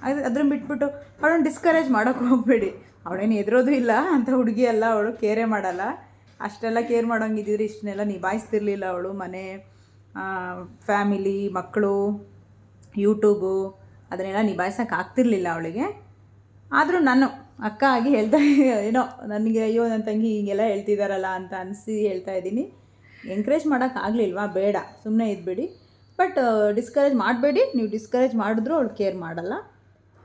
ಅದು ಅದನ್ನ ಬಿಟ್ಬಿಟ್ಟು ಅವಳನ್ನ ಡಿಸ್ಕರೇಜ್ ಮಾಡೋಕ್ಕೆ ಹೋಗಬೇಡಿ. ಅವಳೇನು ಎದುರೋದು ಇಲ್ಲ. ಅಂತ ಹುಡುಗಿ ಅಲ್ಲ, ಅವಳು ಕೇರೇ ಮಾಡಲ್ಲ. ಅಷ್ಟೆಲ್ಲ ಕೇರ್ ಮಾಡೋಂಗಿದ್ದಿದ್ರೆ ಇಷ್ಟನ್ನೆಲ್ಲ ನಿಭಾಯಿಸ್ತಿರ್ಲಿಲ್ಲ ಅವಳು ಮನೆ ಫ್ಯಾಮಿಲಿ ಮಕ್ಕಳು ಯೂಟ್ಯೂಬು ಅದನ್ನೆಲ್ಲ ನಿಭಾಯಿಸೋಕೆ ಆಗ್ತಿರ್ಲಿಲ್ಲ ಅವಳಿಗೆ. ಆದರೂ ನಾನು ಅಕ್ಕ ಆಗಿ ಹೇಳ್ತಾ ಏನೋ ನನಗೆ ಅಯ್ಯೋ ನನ್ನ ತಂಗಿ ಹೀಗೆಲ್ಲ ಹೇಳ್ತಿದ್ದಾರಲ್ಲ ಅಂತ ಅನಿಸಿ ಹೇಳ್ತಾ ಇದ್ದೀನಿ. ಎಂಕರೇಜ್ ಮಾಡೋಕ್ಕಾಗಲಿಲ್ವಾ ಬೇಡ. ಸುಮ್ಮನೆ ಇದ್ಬೇಡಿ. ಬಟ್ ಡಿಸ್ಕರೇಜ್ ಮಾಡಬೇಡಿ. ನೀವು ಡಿಸ್ಕರೇಜ್ ಮಾಡಿದ್ರು ಅವಳು ಕೇರ್ ಮಾಡಲ್ಲ.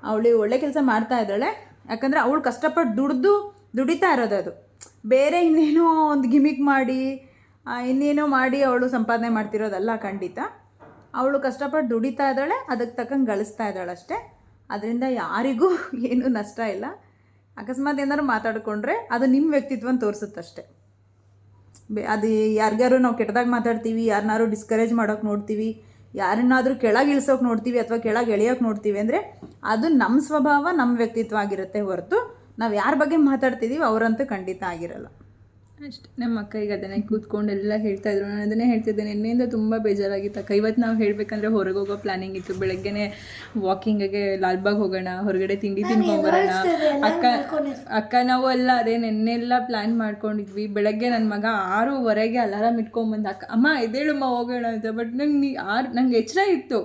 ಅವಳು ಒಳ್ಳೆ ಕೆಲಸ ಮಾಡ್ತಾ ಇದ್ದಾಳೆ. ಯಾಕಂದರೆ ಅವಳು ಕಷ್ಟಪಟ್ಟು ದುಡ್ದು ದುಡಿತಾ ಇರೋದು ಅದು. ಬೇರೆ ಇನ್ನೇನೋ ಒಂದು ಗಿಮಿಕ್ ಮಾಡಿ ಇನ್ನೇನೋ ಮಾಡಿ ಅವಳು ಸಂಪಾದನೆ ಮಾಡ್ತಿರೋದಲ್ಲ ಖಂಡಿತ. ಅವಳು ಕಷ್ಟಪಟ್ಟು ದುಡಿತಾ ಇದ್ದಾಳೆ, ಅದಕ್ಕೆ ತಕ್ಕಂಗೆ ಗಳಿಸ್ತಾ ಇದ್ದಾಳೆ ಅಷ್ಟೇ. ಅದರಿಂದ ಯಾರಿಗೂ ಏನೂ ನಷ್ಟ ಇಲ್ಲ. ಅಕಸ್ಮಾತ್ ಏನಾದ್ರು ಮಾತಾಡಿಕೊಂಡ್ರೆ ಅದು ನಿಮ್ಮ ವ್ಯಕ್ತಿತ್ವನ ತೋರಿಸುತ್ತಷ್ಟೆ. ಅದು ಯಾರಿಗಾರು ನಾವು ಕೆಟ್ಟದಾಗ ಮಾತಾಡ್ತೀವಿ ಯಾರನ್ನಾರು ಡಿಸ್ಕರೇಜ್ ಮಾಡೋಕೆ ನೋಡ್ತೀವಿ, ಯಾರನ್ನಾದರೂ ಕೆಳಗೆ ಇಳಿಸೋಕೆ ನೋಡ್ತೀವಿ ಅಥವಾ ಕೆಳಗೆ ಎಳೆಯೋಕೆ ನೋಡ್ತೀವಿ ಅಂದರೆ ಅದು ನಮ್ಮ ಸ್ವಭಾವ ನಮ್ಮ ವ್ಯಕ್ತಿತ್ವ ಆಗಿರುತ್ತೆ ಹೊರತು ನಾವು ಯಾರ ಬಗ್ಗೆ ಮಾತಾಡ್ತಿದ್ದೀವಿ ಅವರಂತೂ ಖಂಡಿತ ಆಗಿರಲ್ಲ. ಅಷ್ಟೇ. ನಮ್ಮ ಅಕ್ಕ ಈಗ ಅದನ್ನೇ ಕೂತ್ಕೊಂಡು ಎಲ್ಲ ಹೇಳ್ತಾ ಇದ್ರು. ನಾನು ಅದನ್ನೇ ಹೇಳ್ತಿದ್ದೆ ನಿನ್ನೆಯಿಂದ ತುಂಬ ಬೇಜಾರಾಗಿತ್ತು ಅಕ್ಕ. ಇವತ್ತು ನಾವು ಹೇಳಬೇಕಂದ್ರೆ ಹೊರಗೆ ಹೋಗೋ ಪ್ಲಾನಿಂಗ್ ಇತ್ತು. ಬೆಳಗ್ಗೆನೆ ವಾಕಿಂಗಿಗೆ ಲಾಲ್ಬಾಗ್ ಹೋಗೋಣ ಹೊರಗಡೆ ತಿಂಡಿ ತಿನ್ಕೊಂಬರೋಣ ಅಕ್ಕ ಅಕ್ಕ ನಾವು ಎಲ್ಲ ಅದೇ ನೆನ್ನೆಲ್ಲ ಪ್ಲ್ಯಾನ್ ಮಾಡ್ಕೊಂಡಿದ್ವಿ. ಬೆಳಗ್ಗೆ ನನ್ನ ಮಗ ಆರೂವರೆಗೆ ಅಲಾರಾಮ್ ಇಟ್ಕೊಂಡ್ಬಂದು ಅಕ್ಕ ಅಮ್ಮ ಎದ್ದೇಳಮ್ಮ ಹೋಗೋಣ ಅಂತ. ಬಟ್ ನಂಗೆ ನೀ ಆರು ನಂಗೆ ಎಚ್ಚರ ಇತ್ತು.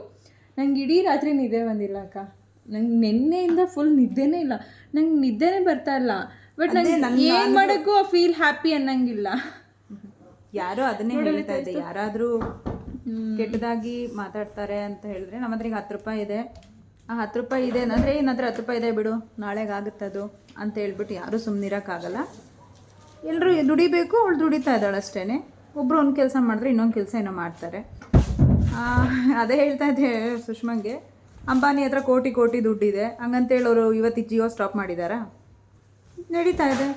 ನಂಗೆ ಇಡೀ ರಾತ್ರಿ ನಿದ್ದೆ ಬಂದಿಲ್ಲ ಅಕ್ಕ. ನಂಗೆ ನಿನ್ನೆಯಿಂದ ಫುಲ್ ನಿದ್ದೆನೇ ಇಲ್ಲ. ನಂಗೆ ನಿದ್ದೆನೇ ಬರ್ತಾ ಇಲ್ಲ. ಬಟ್ ನಂಗೆ ಮಾಡಕ್ಕೂ ಆ ಫೀಲ್ ಹ್ಯಾಪಿ ಅನ್ನಂಗಿಲ್ಲ. ಯಾರೋ ಅದನ್ನೇ ಹೇಳ್ತಾ ಇದ್ದೆ ಯಾರಾದ್ರೂ ಕೆಟ್ಟದಾಗಿ ಮಾತಾಡ್ತಾರೆ ಅಂತ ಹೇಳಿದ್ರೆ ನಮ್ಮ ಹತ್ರ ಈಗ ಹತ್ತು ರೂಪಾಯಿ ಇದೆ. ಆ ಹತ್ತು ರೂಪಾಯಿ ಇದೆ ಅಂದರೆ ಹತ್ರ ಹತ್ತು ರೂಪಾಯಿ ಇದೆ ಬಿಡು ನಾಳೆಗಾಗುತ್ತೆ ಅದು ಅಂತ ಹೇಳ್ಬಿಟ್ಟು ಯಾರೂ ಸುಮ್ಮನಿರೋಕ್ಕಾಗಲ್ಲ ಎಲ್ಲರೂ ದುಡಿಬೇಕು ಅವಳು ದುಡಿತಾ ಇದ್ದಾಳೆ ಅಷ್ಟೇ ಒಬ್ಬರು ಒಂದು ಕೆಲಸ ಮಾಡಿದ್ರೆ ಇನ್ನೊಂದು ಕೆಲಸ ಏನೋ ಮಾಡ್ತಾರೆ. ಆ, ಅದೇ ಹೇಳ್ತಾ ಇದ್ದೆ ಸುಷ್ಮಂಗೆ ಅಂಬಾನಿ ಹತ್ರ ಕೋಟಿ ಕೋಟಿ ದುಡ್ಡಿದೆ. ಹಂಗಂತೇಳಿ ಅವರು ಇವತ್ತಿಗೆ ಜಿಯೋ ಸ್ಟಾಪ್ ಮಾಡಿದಾರಾ? ನಡೀತಾ ಇದೆ.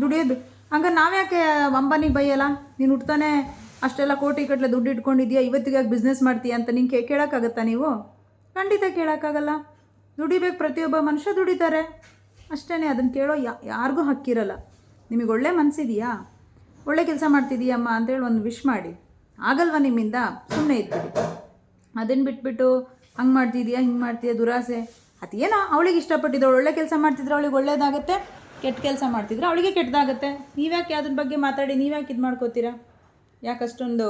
ದುಡಿಯೋದು. ಹಂಗ ನಾವ್ಯಾಕೆ ಅಂಬಾನಿಗೆ ಬೈಯಲ್ಲ? ನೀನು ಹುಟ್ತಾನೆ ಅಷ್ಟೆಲ್ಲ ಕೋಟಿ ಕಟ್ಲೆ ದುಡ್ಡು ಇಟ್ಕೊಂಡಿದ್ಯಾ ಇವತ್ತಿಗೆ ಬಿಸ್ನೆಸ್ ಮಾಡ್ತೀಯ ಅಂತ ನಿಂಗೆ ಕೇಳೋಕ್ಕಾಗತ್ತಾ ನೀವು? ಖಂಡಿತ ಕೇಳೋಕ್ಕಾಗಲ್ಲ. ದುಡಿಬೇಕು ಪ್ರತಿಯೊಬ್ಬ ಮನುಷ್ಯ ದುಡಿತಾರೆ. ಅಷ್ಟೇ ಅದನ್ನು ಕೇಳೋ ಯಾರಿಗೂ ಹಕ್ಕಿರಲ್ಲ. ನಿಮಗೆ ಒಳ್ಳೆ ಮನಸ್ಸಿದೆಯಾ ಒಳ್ಳೆ ಕೆಲಸ ಮಾಡ್ತಿದ್ದೀಯಮ್ಮ ಅಂತೇಳಿ ಒಂದು ವಿಶ್ ಮಾಡಿ. ಆಗಲ್ವಾ ನಿಮ್ಮಿಂದ? ಸುಮ್ಮನೆ ಇರ್ತೀವಿ ಅದನ್ನು ಬಿಟ್ಬಿಟ್ಟು ಹಂಗೆ ಮಾಡ್ತಿದ್ಯಾ, ಹಿಂಗೆ ಮಾಡ್ತೀಯಾ ದುರಾಸೆ. ಅದೇನೋ ಅವಳಿಗೆ ಇಷ್ಟಪಟ್ಟಿದ್ದವಳು, ಒಳ್ಳೆ ಕೆಲಸ ಮಾಡ್ತಿದ್ರೆ ಅವಳಿಗೆ ಒಳ್ಳೇದಾಗುತ್ತೆ. ಕೆಟ್ಟ ಕೆಲಸ ಮಾಡ್ತಿದ್ರೆ? ಅವಳಿಗೆ ಕೆಟ್ಟದಾಗುತ್ತೆ. ನೀವ್ಯಾಕೆ ಅದ್ರ ಬಗ್ಗೆ ಮಾತಾಡಿ ನೀವ್ಯಾಕೆ ಇದು ಮಾಡ್ಕೋತೀರಾ? ಯಾಕೆ ಅಷ್ಟೊಂದು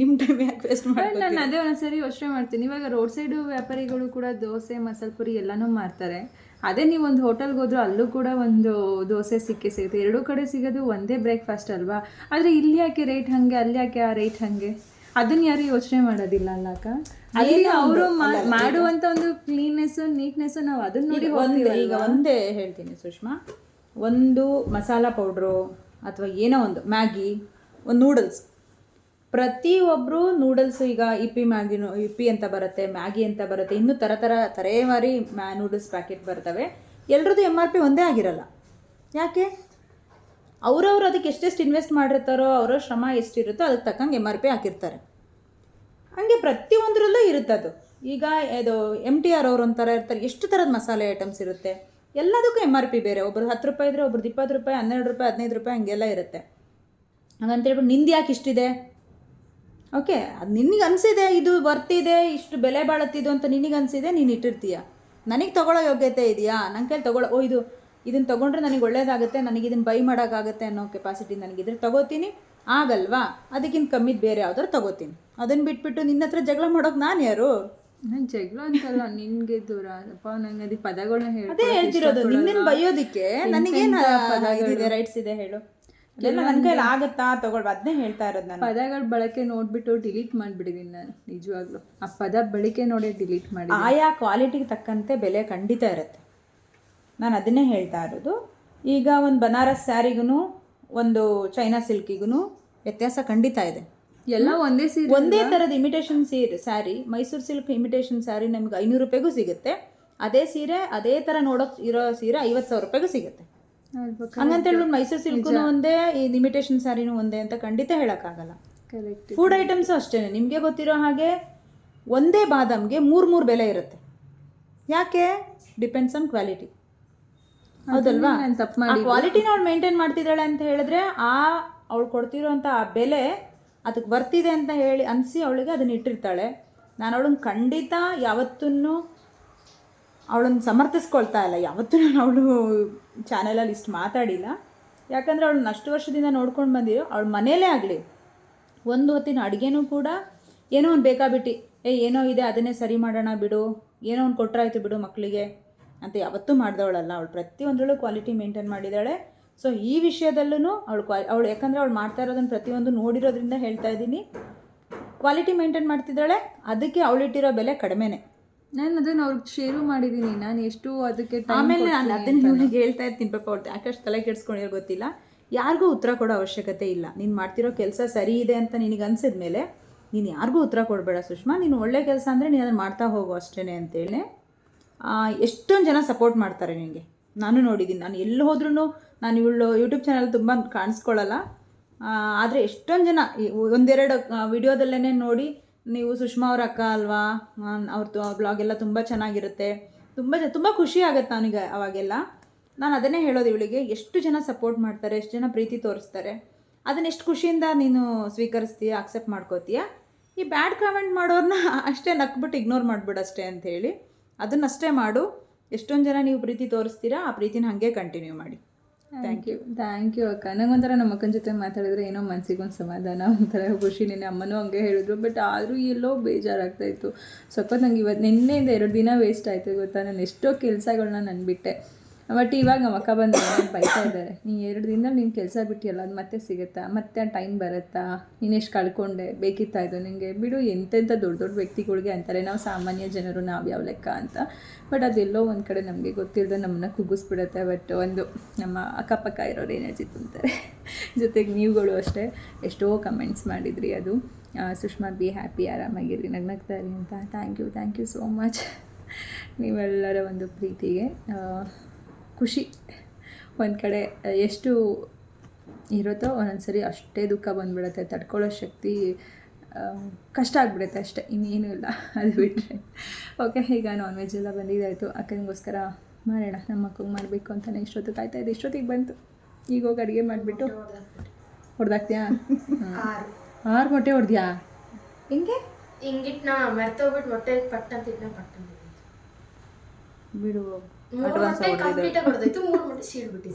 ನಿಮ್ಮ ಟೈಮ್ ಯಾಕೆ ವೇಸ್ಟ್ ಮಾಡಿ ನಾನು ಅದೇ ಒಂದ್ಸರಿ ಯೋಚನೆ ಮಾಡ್ತೀನಿ. ಇವಾಗ ರೋಡ್ ಸೈಡು ವ್ಯಾಪಾರಿಗಳು ಕೂಡ ದೋಸೆ ಮಸಾಲೆ ಪುರಿ ಎಲ್ಲನೂ ಮಾರ್ತಾರೆ ಅದೇ ನೀವು ಒಂದು ಹೋಟೆಲ್ಗೆ ಹೋದ್ರೂ ಅಲ್ಲೂ ಕೂಡ ಒಂದು ದೋಸೆ ಸಿಕ್ಕಿ ಸಿಗುತ್ತೆ. ಎರಡೂ ಕಡೆ ಸಿಗೋದು ಒಂದೇ ಬ್ರೇಕ್ಫಾಸ್ಟ್ ಅಲ್ವಾ? ಆದರೆ ಇಲ್ಲಿ ಯಾಕೆ ರೇಟ್ ಹಾಗೆ ಅಲ್ಲಿ ಯಾಕೆ ಆ ರೇಟ್ ಹಾಗೆ? ಅದನ್ನು ಯಾರು ಯೋಚನೆ ಮಾಡೋದಿಲ್ಲ ಅಲ್ಲ ಅಕ್ಕ ಅವರು ಮಾಡುವಂತ ಒಂದು ಕ್ಲೀನ್ನೆಸ್ ನೀಟ್ನೆಸ್ ನಾವು ಅದನ್ನ ನೋಡಿ ಒಂದು ಈಗ ಒಂದೇ ಹೇಳ್ತೀನಿ ಸುಷ್ಮಾ. ಒಂದು ಮಸಾಲ ಪೌಡ್ರು ಅಥವಾ ಏನೋ ಒಂದು ಮ್ಯಾಗಿ ಒಂದು ನೂಡಲ್ಸ್ ಪ್ರತಿಯೊಬ್ಬರು ನೂಡಲ್ಸ್ ಈಗ ಇಪ್ಪಿ ಮ್ಯಾಗಿ ಇಪ್ಪಿ ಅಂತ ಬರುತ್ತೆ ಮ್ಯಾಗಿ ಅಂತ ಬರುತ್ತೆ ಇನ್ನೂ ಥರ ಥರ ತರೇವಾರಿ ಮ್ಯಾ ನೂಡಲ್ಸ್ ಪ್ಯಾಕೆಟ್ ಬರ್ತವೆ. ಎಲ್ರದ್ದು ಎಂ ಆರ್ ಪಿ ಒಂದೇ ಆಗಿರಲ್ಲ. ಯಾಕೆ? ಅವ್ರವ್ರು ಅದಕ್ಕೆ ಎಷ್ಟೆಷ್ಟು ಇನ್ವೆಸ್ಟ್ ಮಾಡಿರ್ತಾರೋ ಅವರ ಶ್ರಮ ಎಷ್ಟಿರುತ್ತೋ ಅದಕ್ಕೆ ತಕ್ಕಂಗೆ ಎಂ ಆರ್ ಪಿ ಹಾಕಿರ್ತಾರೆ. ಹಾಗೆ ಪ್ರತಿಯೊಂದರಲ್ಲೂ ಇರುತ್ತದು. ಈಗ ಇದು ಎಂ ಟಿ ಆರ್ ಅವರು ಒಂಥರ ಇರ್ತಾರೆ. ಎಷ್ಟು ಥರದ ಮಸಾಲೆ ಐಟಮ್ಸ್ ಇರುತ್ತೆ? ಎಲ್ಲದಕ್ಕೂ ಎಂ ಆರ್ ಪಿ ಬೇರೆ. ಒಬ್ರು ಹತ್ತು ರೂಪಾಯಿ ಇದ್ರೆ ಒಬ್ರದ್ದು ಇಪ್ಪತ್ತು ರೂಪಾಯಿ, ಹನ್ನೆರಡು ರೂಪಾಯಿ, ಹದಿನೈದು ರೂಪಾಯಿ ಹಂಗೆಲ್ಲ ಇರುತ್ತೆ. ಹಂಗಂತೇಳ್ಬಿಟ್ಟು ನಿಂದು ಯಾಕೆ ಇಷ್ಟಿದೆ? ಓಕೆ, ಅದು ನಿನಗೆ ಅನಿಸಿದೆ, ಇದು ಬರ್ತಿದೆ ಇಷ್ಟು ಬೆಲೆ ಬಾಳತ್ತಿದ್ದು ಅಂತ ನಿನಗೆ ಅನಿಸಿದೆ, ನೀನು ಇಟ್ಟಿರ್ತೀಯ. ನನಗೆ ತಗೊಳ್ಳೋ ಯೋಗ್ಯತೆ ಇದೆಯಾ? ನನ್ನ ಕೈಲಿ ತಗೊಳ್ಳೋ ಓ, ಇದು ಇದನ್ನು ತೊಗೊಂಡ್ರೆ ನನಗೆ ಒಳ್ಳೇದಾಗುತ್ತೆ, ನನಗೆ ಇದನ್ನು ಬೈ ಮಾಡೋಕ್ಕಾಗುತ್ತೆ ಅನ್ನೋ ಕೆಪಾಸಿಟಿ ನನಗಿದ್ರೆ ತಗೋತೀನಿ. ಆಗಲ್ವಾ? ಅದಕ್ಕಿಂತ ಕಮ್ಮಿದು ಬೇರೆ ಯಾವ್ದಾದ್ರು ತಗೋತೀನಿ. ಅದನ್ನು ಬಿಟ್ಬಿಟ್ಟು ನಿನ್ನ ಹತ್ರ ಜಗಳ ಮಾಡೋಕೆ ನಾನು ಯಾರು? ನಾನು ಜಗಳ ಅಂತಲ್ಲ ನಿನ್ಗೆ ದೂರ. ಅಪ್ಪ ನಂಗೆ ಅದಕ್ಕೆ ಪದಗಳನ್ನ ಅದೇ ಹೇಳಿ ಹೇಳ್ತಿರೋದು ನಿನ್ನನ್ನು ಬೈಯೋದಕ್ಕೆ ನನಗೇನು ಇದೆ ರೈಟ್ಸ್ ಇದೆ ಹೇಳು. ಎಲ್ಲ ನನ್ನ ಕೈಲಿ ಆಗುತ್ತಾ? ತಗೊಳ್ಬ ಅದನ್ನೇ ಹೇಳ್ತಾ ಇರೋದು ನಾನು. ಪದಗಳ ಬಳಕೆ ನೋಡ್ಬಿಟ್ಟು ಡಿಲೀಟ್ ಮಾಡಿಬಿಟ್ಟಿದ್ದೀನಿ ನಾನು ನಿಜವಾಗ್ಲೂ. ಆ ಪದ ಬಳಕೆ ನೋಡಿ ಡಿಲೀಟ್ ಮಾಡಿ ಆಯಾ ಕ್ವಾಲಿಟಿಗೆ ತಕ್ಕಂತೆ ಬೆಲೆ ಖಂಡಿತ ಇರುತ್ತೆ. ನಾನು ಅದನ್ನೇ ಹೇಳ್ತಾ ಇರೋದು. ಈಗ ಒಂದು ಬನಾರಸ್ ಸ್ಯಾರಿಗೂ ಒಂದು ಚೈನಾ ಸಿಲ್ಕಿಗೂ ವ್ಯತ್ಯಾಸ ಖಂಡಿತ ಇದೆ. ಎಲ್ಲ ಒಂದೇ ಸೀರೆ ಒಂದೇ ಥರದ ಇಮಿಟೇಷನ್ ಸೀರೆ sari Mysuru silk imitation sari ನಮ್ಗೆ ಐನೂರು ರೂಪಾಯಿಗೂ ಸಿಗುತ್ತೆ. ಅದೇ ಸೀರೆ ಅದೇ ಥರ ನೋಡೋಕ್ ಇರೋ ಸೀರೆ ಐವತ್ತು ಸಾವಿರ ರೂಪಾಯಿಗೂ ಸಿಗುತ್ತೆ. ಹಂಗಂತ ಹೇಳ್ಬಿಟ್ಟು ಮೈಸೂರು ಸಿಲ್ಕ್ನು ಒಂದೇ ಈ ಇಮಿಟೇಷನ್ ಸ್ಯಾರಿನೂ ಒಂದೇ ಅಂತ ಖಂಡಿತ ಹೇಳೋಕ್ಕಾಗಲ್ಲ. ಕರೆಕ್ಟ್ ಫುಡ್ ಐಟಮ್ಸು ಅಷ್ಟೇ ನಿಮಗೆ ಗೊತ್ತಿರೋ ಹಾಗೆ ಒಂದೇ ಬಾದಾಮ್ಗೆ ಮೂರು ಮೂರು ಬೆಲೆ ಇರುತ್ತೆ. ಯಾಕೆ? ಡಿಪೆಂಡ್ಸ್ ಆನ್ ಕ್ವಾಲಿಟಿ ಹೌದಲ್ವಾ? ಕ್ವಾಲಿಟಿನ ಅವ್ಳು ಮೇಂಟೈನ್ ಮಾಡ್ತಿದ್ದಾಳೆ ಅಂತ ಹೇಳಿದ್ರೆ ಆ ಅವಳು ಕೊಡ್ತಿರೋಂಥ ಆ ಬೆಲೆ ಅದಕ್ಕೆ ಬರ್ತಿದೆ ಅಂತ ಹೇಳಿ ಅನಿಸಿ ಅವಳಿಗೆ ಅದನ್ನ ಇಟ್ಟಿರ್ತಾಳೆ. ನಾನು ಅವಳನ್ನ ಖಂಡಿತ ಯಾವತ್ತೂ ಅವಳನ್ನು ಸಮರ್ಥಿಸ್ಕೊಳ್ತಾ ಇಲ್ಲ. ಯಾವತ್ತೂ ನಾನು ಅವಳು ಚಾನೆಲಲ್ಲಿ ಇಷ್ಟು ಮಾತಾಡಿಲ್ಲ. ಯಾಕಂದರೆ ಅವಳನ್ನ ಅಷ್ಟು ವರ್ಷದಿಂದ ನೋಡ್ಕೊಂಡು ಬಂದಿರೋ, ಅವಳ ಮನೇಲೇ ಆಗಲಿ, ಒಂದು ಹೊತ್ತಿನ ಅಡುಗೆನೂ ಕೂಡ ಏನೋ ಒಂದು ಬೇಕಾಬಿಟ್ಟು ಏ ಏನೋ ಇದೆ, ಅದನ್ನೇ ಸರಿ ಮಾಡೋಣ ಬಿಡು, ಏನೋ ಒಂದು ಕೊಟ್ಟರಾಯ್ತು ಬಿಡು ಮಕ್ಕಳಿಗೆ ಅಂತ ಯಾವತ್ತೂ ಮಾಡಿದವಳಲ್ಲ. ಅವಳು ಪ್ರತಿಯೊಂದರಲ್ಲೂ ಕ್ವಾಲಿಟಿ ಮೇಂಟೈನ್ ಮಾಡಿದ್ದಾಳೆ. ಸೊ ಈ ವಿಷಯದಲ್ಲೂ ಅವಳು ಕ್ವಾ ಅವಳು ಯಾಕಂದರೆ ಅವಳು ಮಾಡ್ತಾ ಇರೋದನ್ನು ಪ್ರತಿಯೊಂದು ನೋಡಿರೋದ್ರಿಂದ ಹೇಳ್ತಾ ಇದ್ದೀನಿ. ಕ್ವಾಲಿಟಿ ಮೇಂಟೈನ್ ಮಾಡ್ತಿದ್ದಾಳೆ ಅದಕ್ಕೆ ಅವಳಿಟ್ಟಿರೋ ಬೆಲೆ ಕಡಿಮೆನೇ. ನಾನು ಅದನ್ನು ಅವ್ರಿಗೆ ಶೇರು ಮಾಡಿದ್ದೀನಿ ನಾನು ಎಷ್ಟು ಅದಕ್ಕೆ ಆಮೇಲೆ ನಾನು ಅದನ್ನು ನಿಮಗೆ. ಹೇಳ್ತಾ ಇರ್ತೀನಿ ಪಾಪ ಅವ್ರು ಯಾಕಷ್ಟು ತಲೆ ಕೆಡಿಸ್ಕೊಂಡಿರೋ ಗೊತ್ತಿಲ್ಲ. ಯಾರಿಗೂ ಉತ್ತರ ಕೊಡೋ ಅವಶ್ಯಕತೆ ಇಲ್ಲ. ನೀನು ಮಾಡ್ತಿರೋ ಕೆಲಸ ಸರಿ ಇದೆ ಅಂತ ನಿನಗೆ ಅನ್ಸಿದ ಮೇಲೆ ನೀನು ಯಾರಿಗೂ ಉತ್ತರ ಕೊಡಬೇಡ ಸುಷ್ಮಾ ನೀನು ಒಳ್ಳೆ ಕೆಲಸ ಅಂದರೆ ನೀನು ಅದನ್ನು ಮಾಡ್ತಾ ಹೋಗು ಅಷ್ಟೇ ಅಂತೇಳಿ ಎಷ್ಟೊಂದು ಜನ ಸಪೋರ್ಟ್ ಮಾಡ್ತಾರೆ ನಿನಗೆ. ನಾನು ನೋಡಿದ್ದೀನಿ ನಾನು ಎಲ್ಲಿ ಹೋದ್ರೂ ನಾನು ಇವಳು ಯೂಟ್ಯೂಬ್ ಚಾನಲ್ ತುಂಬ ಕಾಣಿಸ್ಕೊಳ್ಳಲ್ಲ ಆದರೆ ಎಷ್ಟೊಂದು ಜನ ಒಂದೆರಡು ವಿಡಿಯೋದಲ್ಲೇ ನೋಡಿ ನೀವು ಸುಷ್ಮಾ ಅವ್ರ ಅಕ್ಕ ಅಲ್ವಾ? ಅವ್ರದ್ದು ಬ್ಲಾಗ್ ಎಲ್ಲ ತುಂಬ ಚೆನ್ನಾಗಿರುತ್ತೆ. ತುಂಬ ತುಂಬ ಖುಷಿ ಆಗುತ್ತೆ ನನಗೆ ಅವಾಗೆಲ್ಲ. ನಾನು ಅದನ್ನೇ ಹೇಳೋದು ಇವಳಿಗೆ, ಎಷ್ಟು ಜನ ಸಪೋರ್ಟ್ ಮಾಡ್ತಾರೆ, ಎಷ್ಟು ಜನ ಪ್ರೀತಿ ತೋರಿಸ್ತಾರೆ, ಅದನ್ನು ಎಷ್ಟು ಖುಷಿಯಿಂದ ನೀನು ಸ್ವೀಕರಿಸ್ತೀಯ ಅಕ್ಸೆಪ್ಟ್ ಮಾಡ್ಕೋತೀಯ? ಈ ಬ್ಯಾಡ್ ಕಾಮೆಂಟ್ ಮಾಡೋರನ್ನ ಅಷ್ಟೇ ನಕ್ಬಿಟ್ಟು ಇಗ್ನೋರ್ ಮಾಡ್ಬಿಡು ಅಷ್ಟೇ ಅಂತ ಹೇಳಿ. ಅದನ್ನಷ್ಟೇ ಮಾಡು. ಎಷ್ಟೊಂದು ಜನ ನೀವು ಪ್ರೀತಿ ತೋರಿಸ್ತೀರಾ, ಆ ಪ್ರೀತಿನ ಹಾಗೆ ಕಂಟಿನ್ಯೂ ಮಾಡಿ. ಥ್ಯಾಂಕ್ ಯು ಥ್ಯಾಂಕ್ ಯು ಅಕ್ಕ. ನಂಗೊಂಥರ ನಮ್ಮ ಅಕ್ಕನ ಜೊತೆ ಮಾತಾಡಿದ್ರೆ ಏನೋ ಮನ್ಸಿಗೆ ಒಂದು ಸಮಾಧಾನ, ಒಂಥರ ಖುಷಿ ನಿನ್ನೆ ಅಮ್ಮನೂ ಹಂಗೆ ಹೇಳಿದ್ರು ಬಟ್ ಆದರೂ ಎಲ್ಲೋ ಬೇಜಾರಾಗ್ತಾಯಿತ್ತು ಸ್ವಲ್ಪ ನಂಗೆ ಇವತ್ತು ನಿನ್ನೆಯಿಂದ ಎರಡು ದಿನ ವೇಸ್ಟ್ ಆಯಿತು ಗೊತ್ತಾ? ನಾನು ಎಷ್ಟೋ ಕೆಲಸಗಳನ್ನ ನಾನು ಬಿಟ್ಟೆ ಬಟ್ ಇವಾಗ ನಮ್ಮ ಅಕ್ಕ ಬಂದು ಬೈತಾ ಇದ್ದಾರೆ. ನೀ ಎರಡು ದಿನ ನೀನು ಕೆಲಸ ಬಿಟ್ಟಿಯಲ್ಲ, ಅದು ಮತ್ತೆ ಸಿಗುತ್ತಾ? ಮತ್ತೆ ಟೈಮ್ ಬರುತ್ತಾ? ನೀನು ಎಷ್ಟು ಕಳ್ಕೊಂಡೆ? ಬೇಕಿತ್ತಾ ಇದು ನಿನಗೆ ಬಿಡು ಎಂತೆಂಥ ದೊಡ್ಡ ದೊಡ್ಡ ವ್ಯಕ್ತಿಗಳಿಗೆ ಅಂತಾರೆ. ನಾವು ಸಾಮಾನ್ಯ ಜನರು, ನಾವು ಯಾವ ಲೆಕ್ಕ ಅಂತ. ಬಟ್ ಅದೆಲ್ಲೋ ಒಂದು ಕಡೆ ನಮಗೆ ಗೊತ್ತಿಲ್ಲದೆ ನಮ್ಮನ್ನ ಕುಗ್ಗಿಸ್ಬಿಡುತ್ತೆ. ಬಟ್ ಒಂದು ನಮ್ಮ ಅಕ್ಕಪಕ್ಕ ಇರೋರು ಎನರ್ಜಿ ತುಂಬ್ತಾರೆ. ಜೊತೆಗೆ ನೀವುಗಳು ಅಷ್ಟೇ. ಎಷ್ಟೋ ಕಮೆಂಟ್ಸ್ ಮಾಡಿದ್ರಿ ಅದು. ಸುಷ್ಮಾ, ಬಿ ಹ್ಯಾಪಿ ಆರಾಮಾಗಿರಿ ನಗ್ನಗ್ತಾ ಇರಿ ಅಂತ. Thank you thank you so much ನೀವೆಲ್ಲರ ಒಂದು ಪ್ರೀತಿಗೆ ಖುಷಿ. ಒಂದು ಕಡೆ ಎಷ್ಟು ಇರುತ್ತೋ ಒಂದೊಂದು ಸರಿ ಅಷ್ಟೇ ದುಃಖ ಬಂದ್ಬಿಡುತ್ತೆ ತಡ್ಕೊಳ್ಳೋ ಶಕ್ತಿ ಕಷ್ಟ ಆಗಿಬಿಡುತ್ತೆ ಅಷ್ಟೇ ಇನ್ನೇನು ಇಲ್ಲ ಅದು ಬಿಟ್ಟರೆ ಓಕೆ ಈಗ ನಾನ್ ವೆಜ್ ಎಲ್ಲ ಬಂದಿದ್ದಾಯಿತು ಅಕ್ಕನಿಗೋಸ್ಕರ ಮಾಡೋಣ ನಮ್ಮ ಅಕ್ಕಂಗೆ ಮಾಡಬೇಕು ಅಂತಲೇ ಇಷ್ಟೊತ್ತು ಕಾಯ್ತಾ ಇದೆ ಇಷ್ಟೊತ್ತಿಗೆ ಬಂತು. ಈಗ ಹೋಗಿ ಅಡುಗೆ ಮಾಡಿಬಿಟ್ಟು ಹೊಡೆದಾಕ್ತೀಯಾ? ಆರು. ಮೊಟ್ಟೆ ಹೊಡೆದ್ಯಾ? ಹಿಂಗೆ? ಹಿಂಗಿಟ್ಟು ನಾ ಮರ್ತೋಗ್ಬಿಟ್ಟು ಮೊಟ್ಟೆ ತಿನ್ನ ಪಟ್ಟ ಬಿಡು. ಕಂಪ್ಲೀಟ್ ಮೂರು ಮೊಟ್ಟೆ ಸೀಳ್ಬಿಟ್ಟು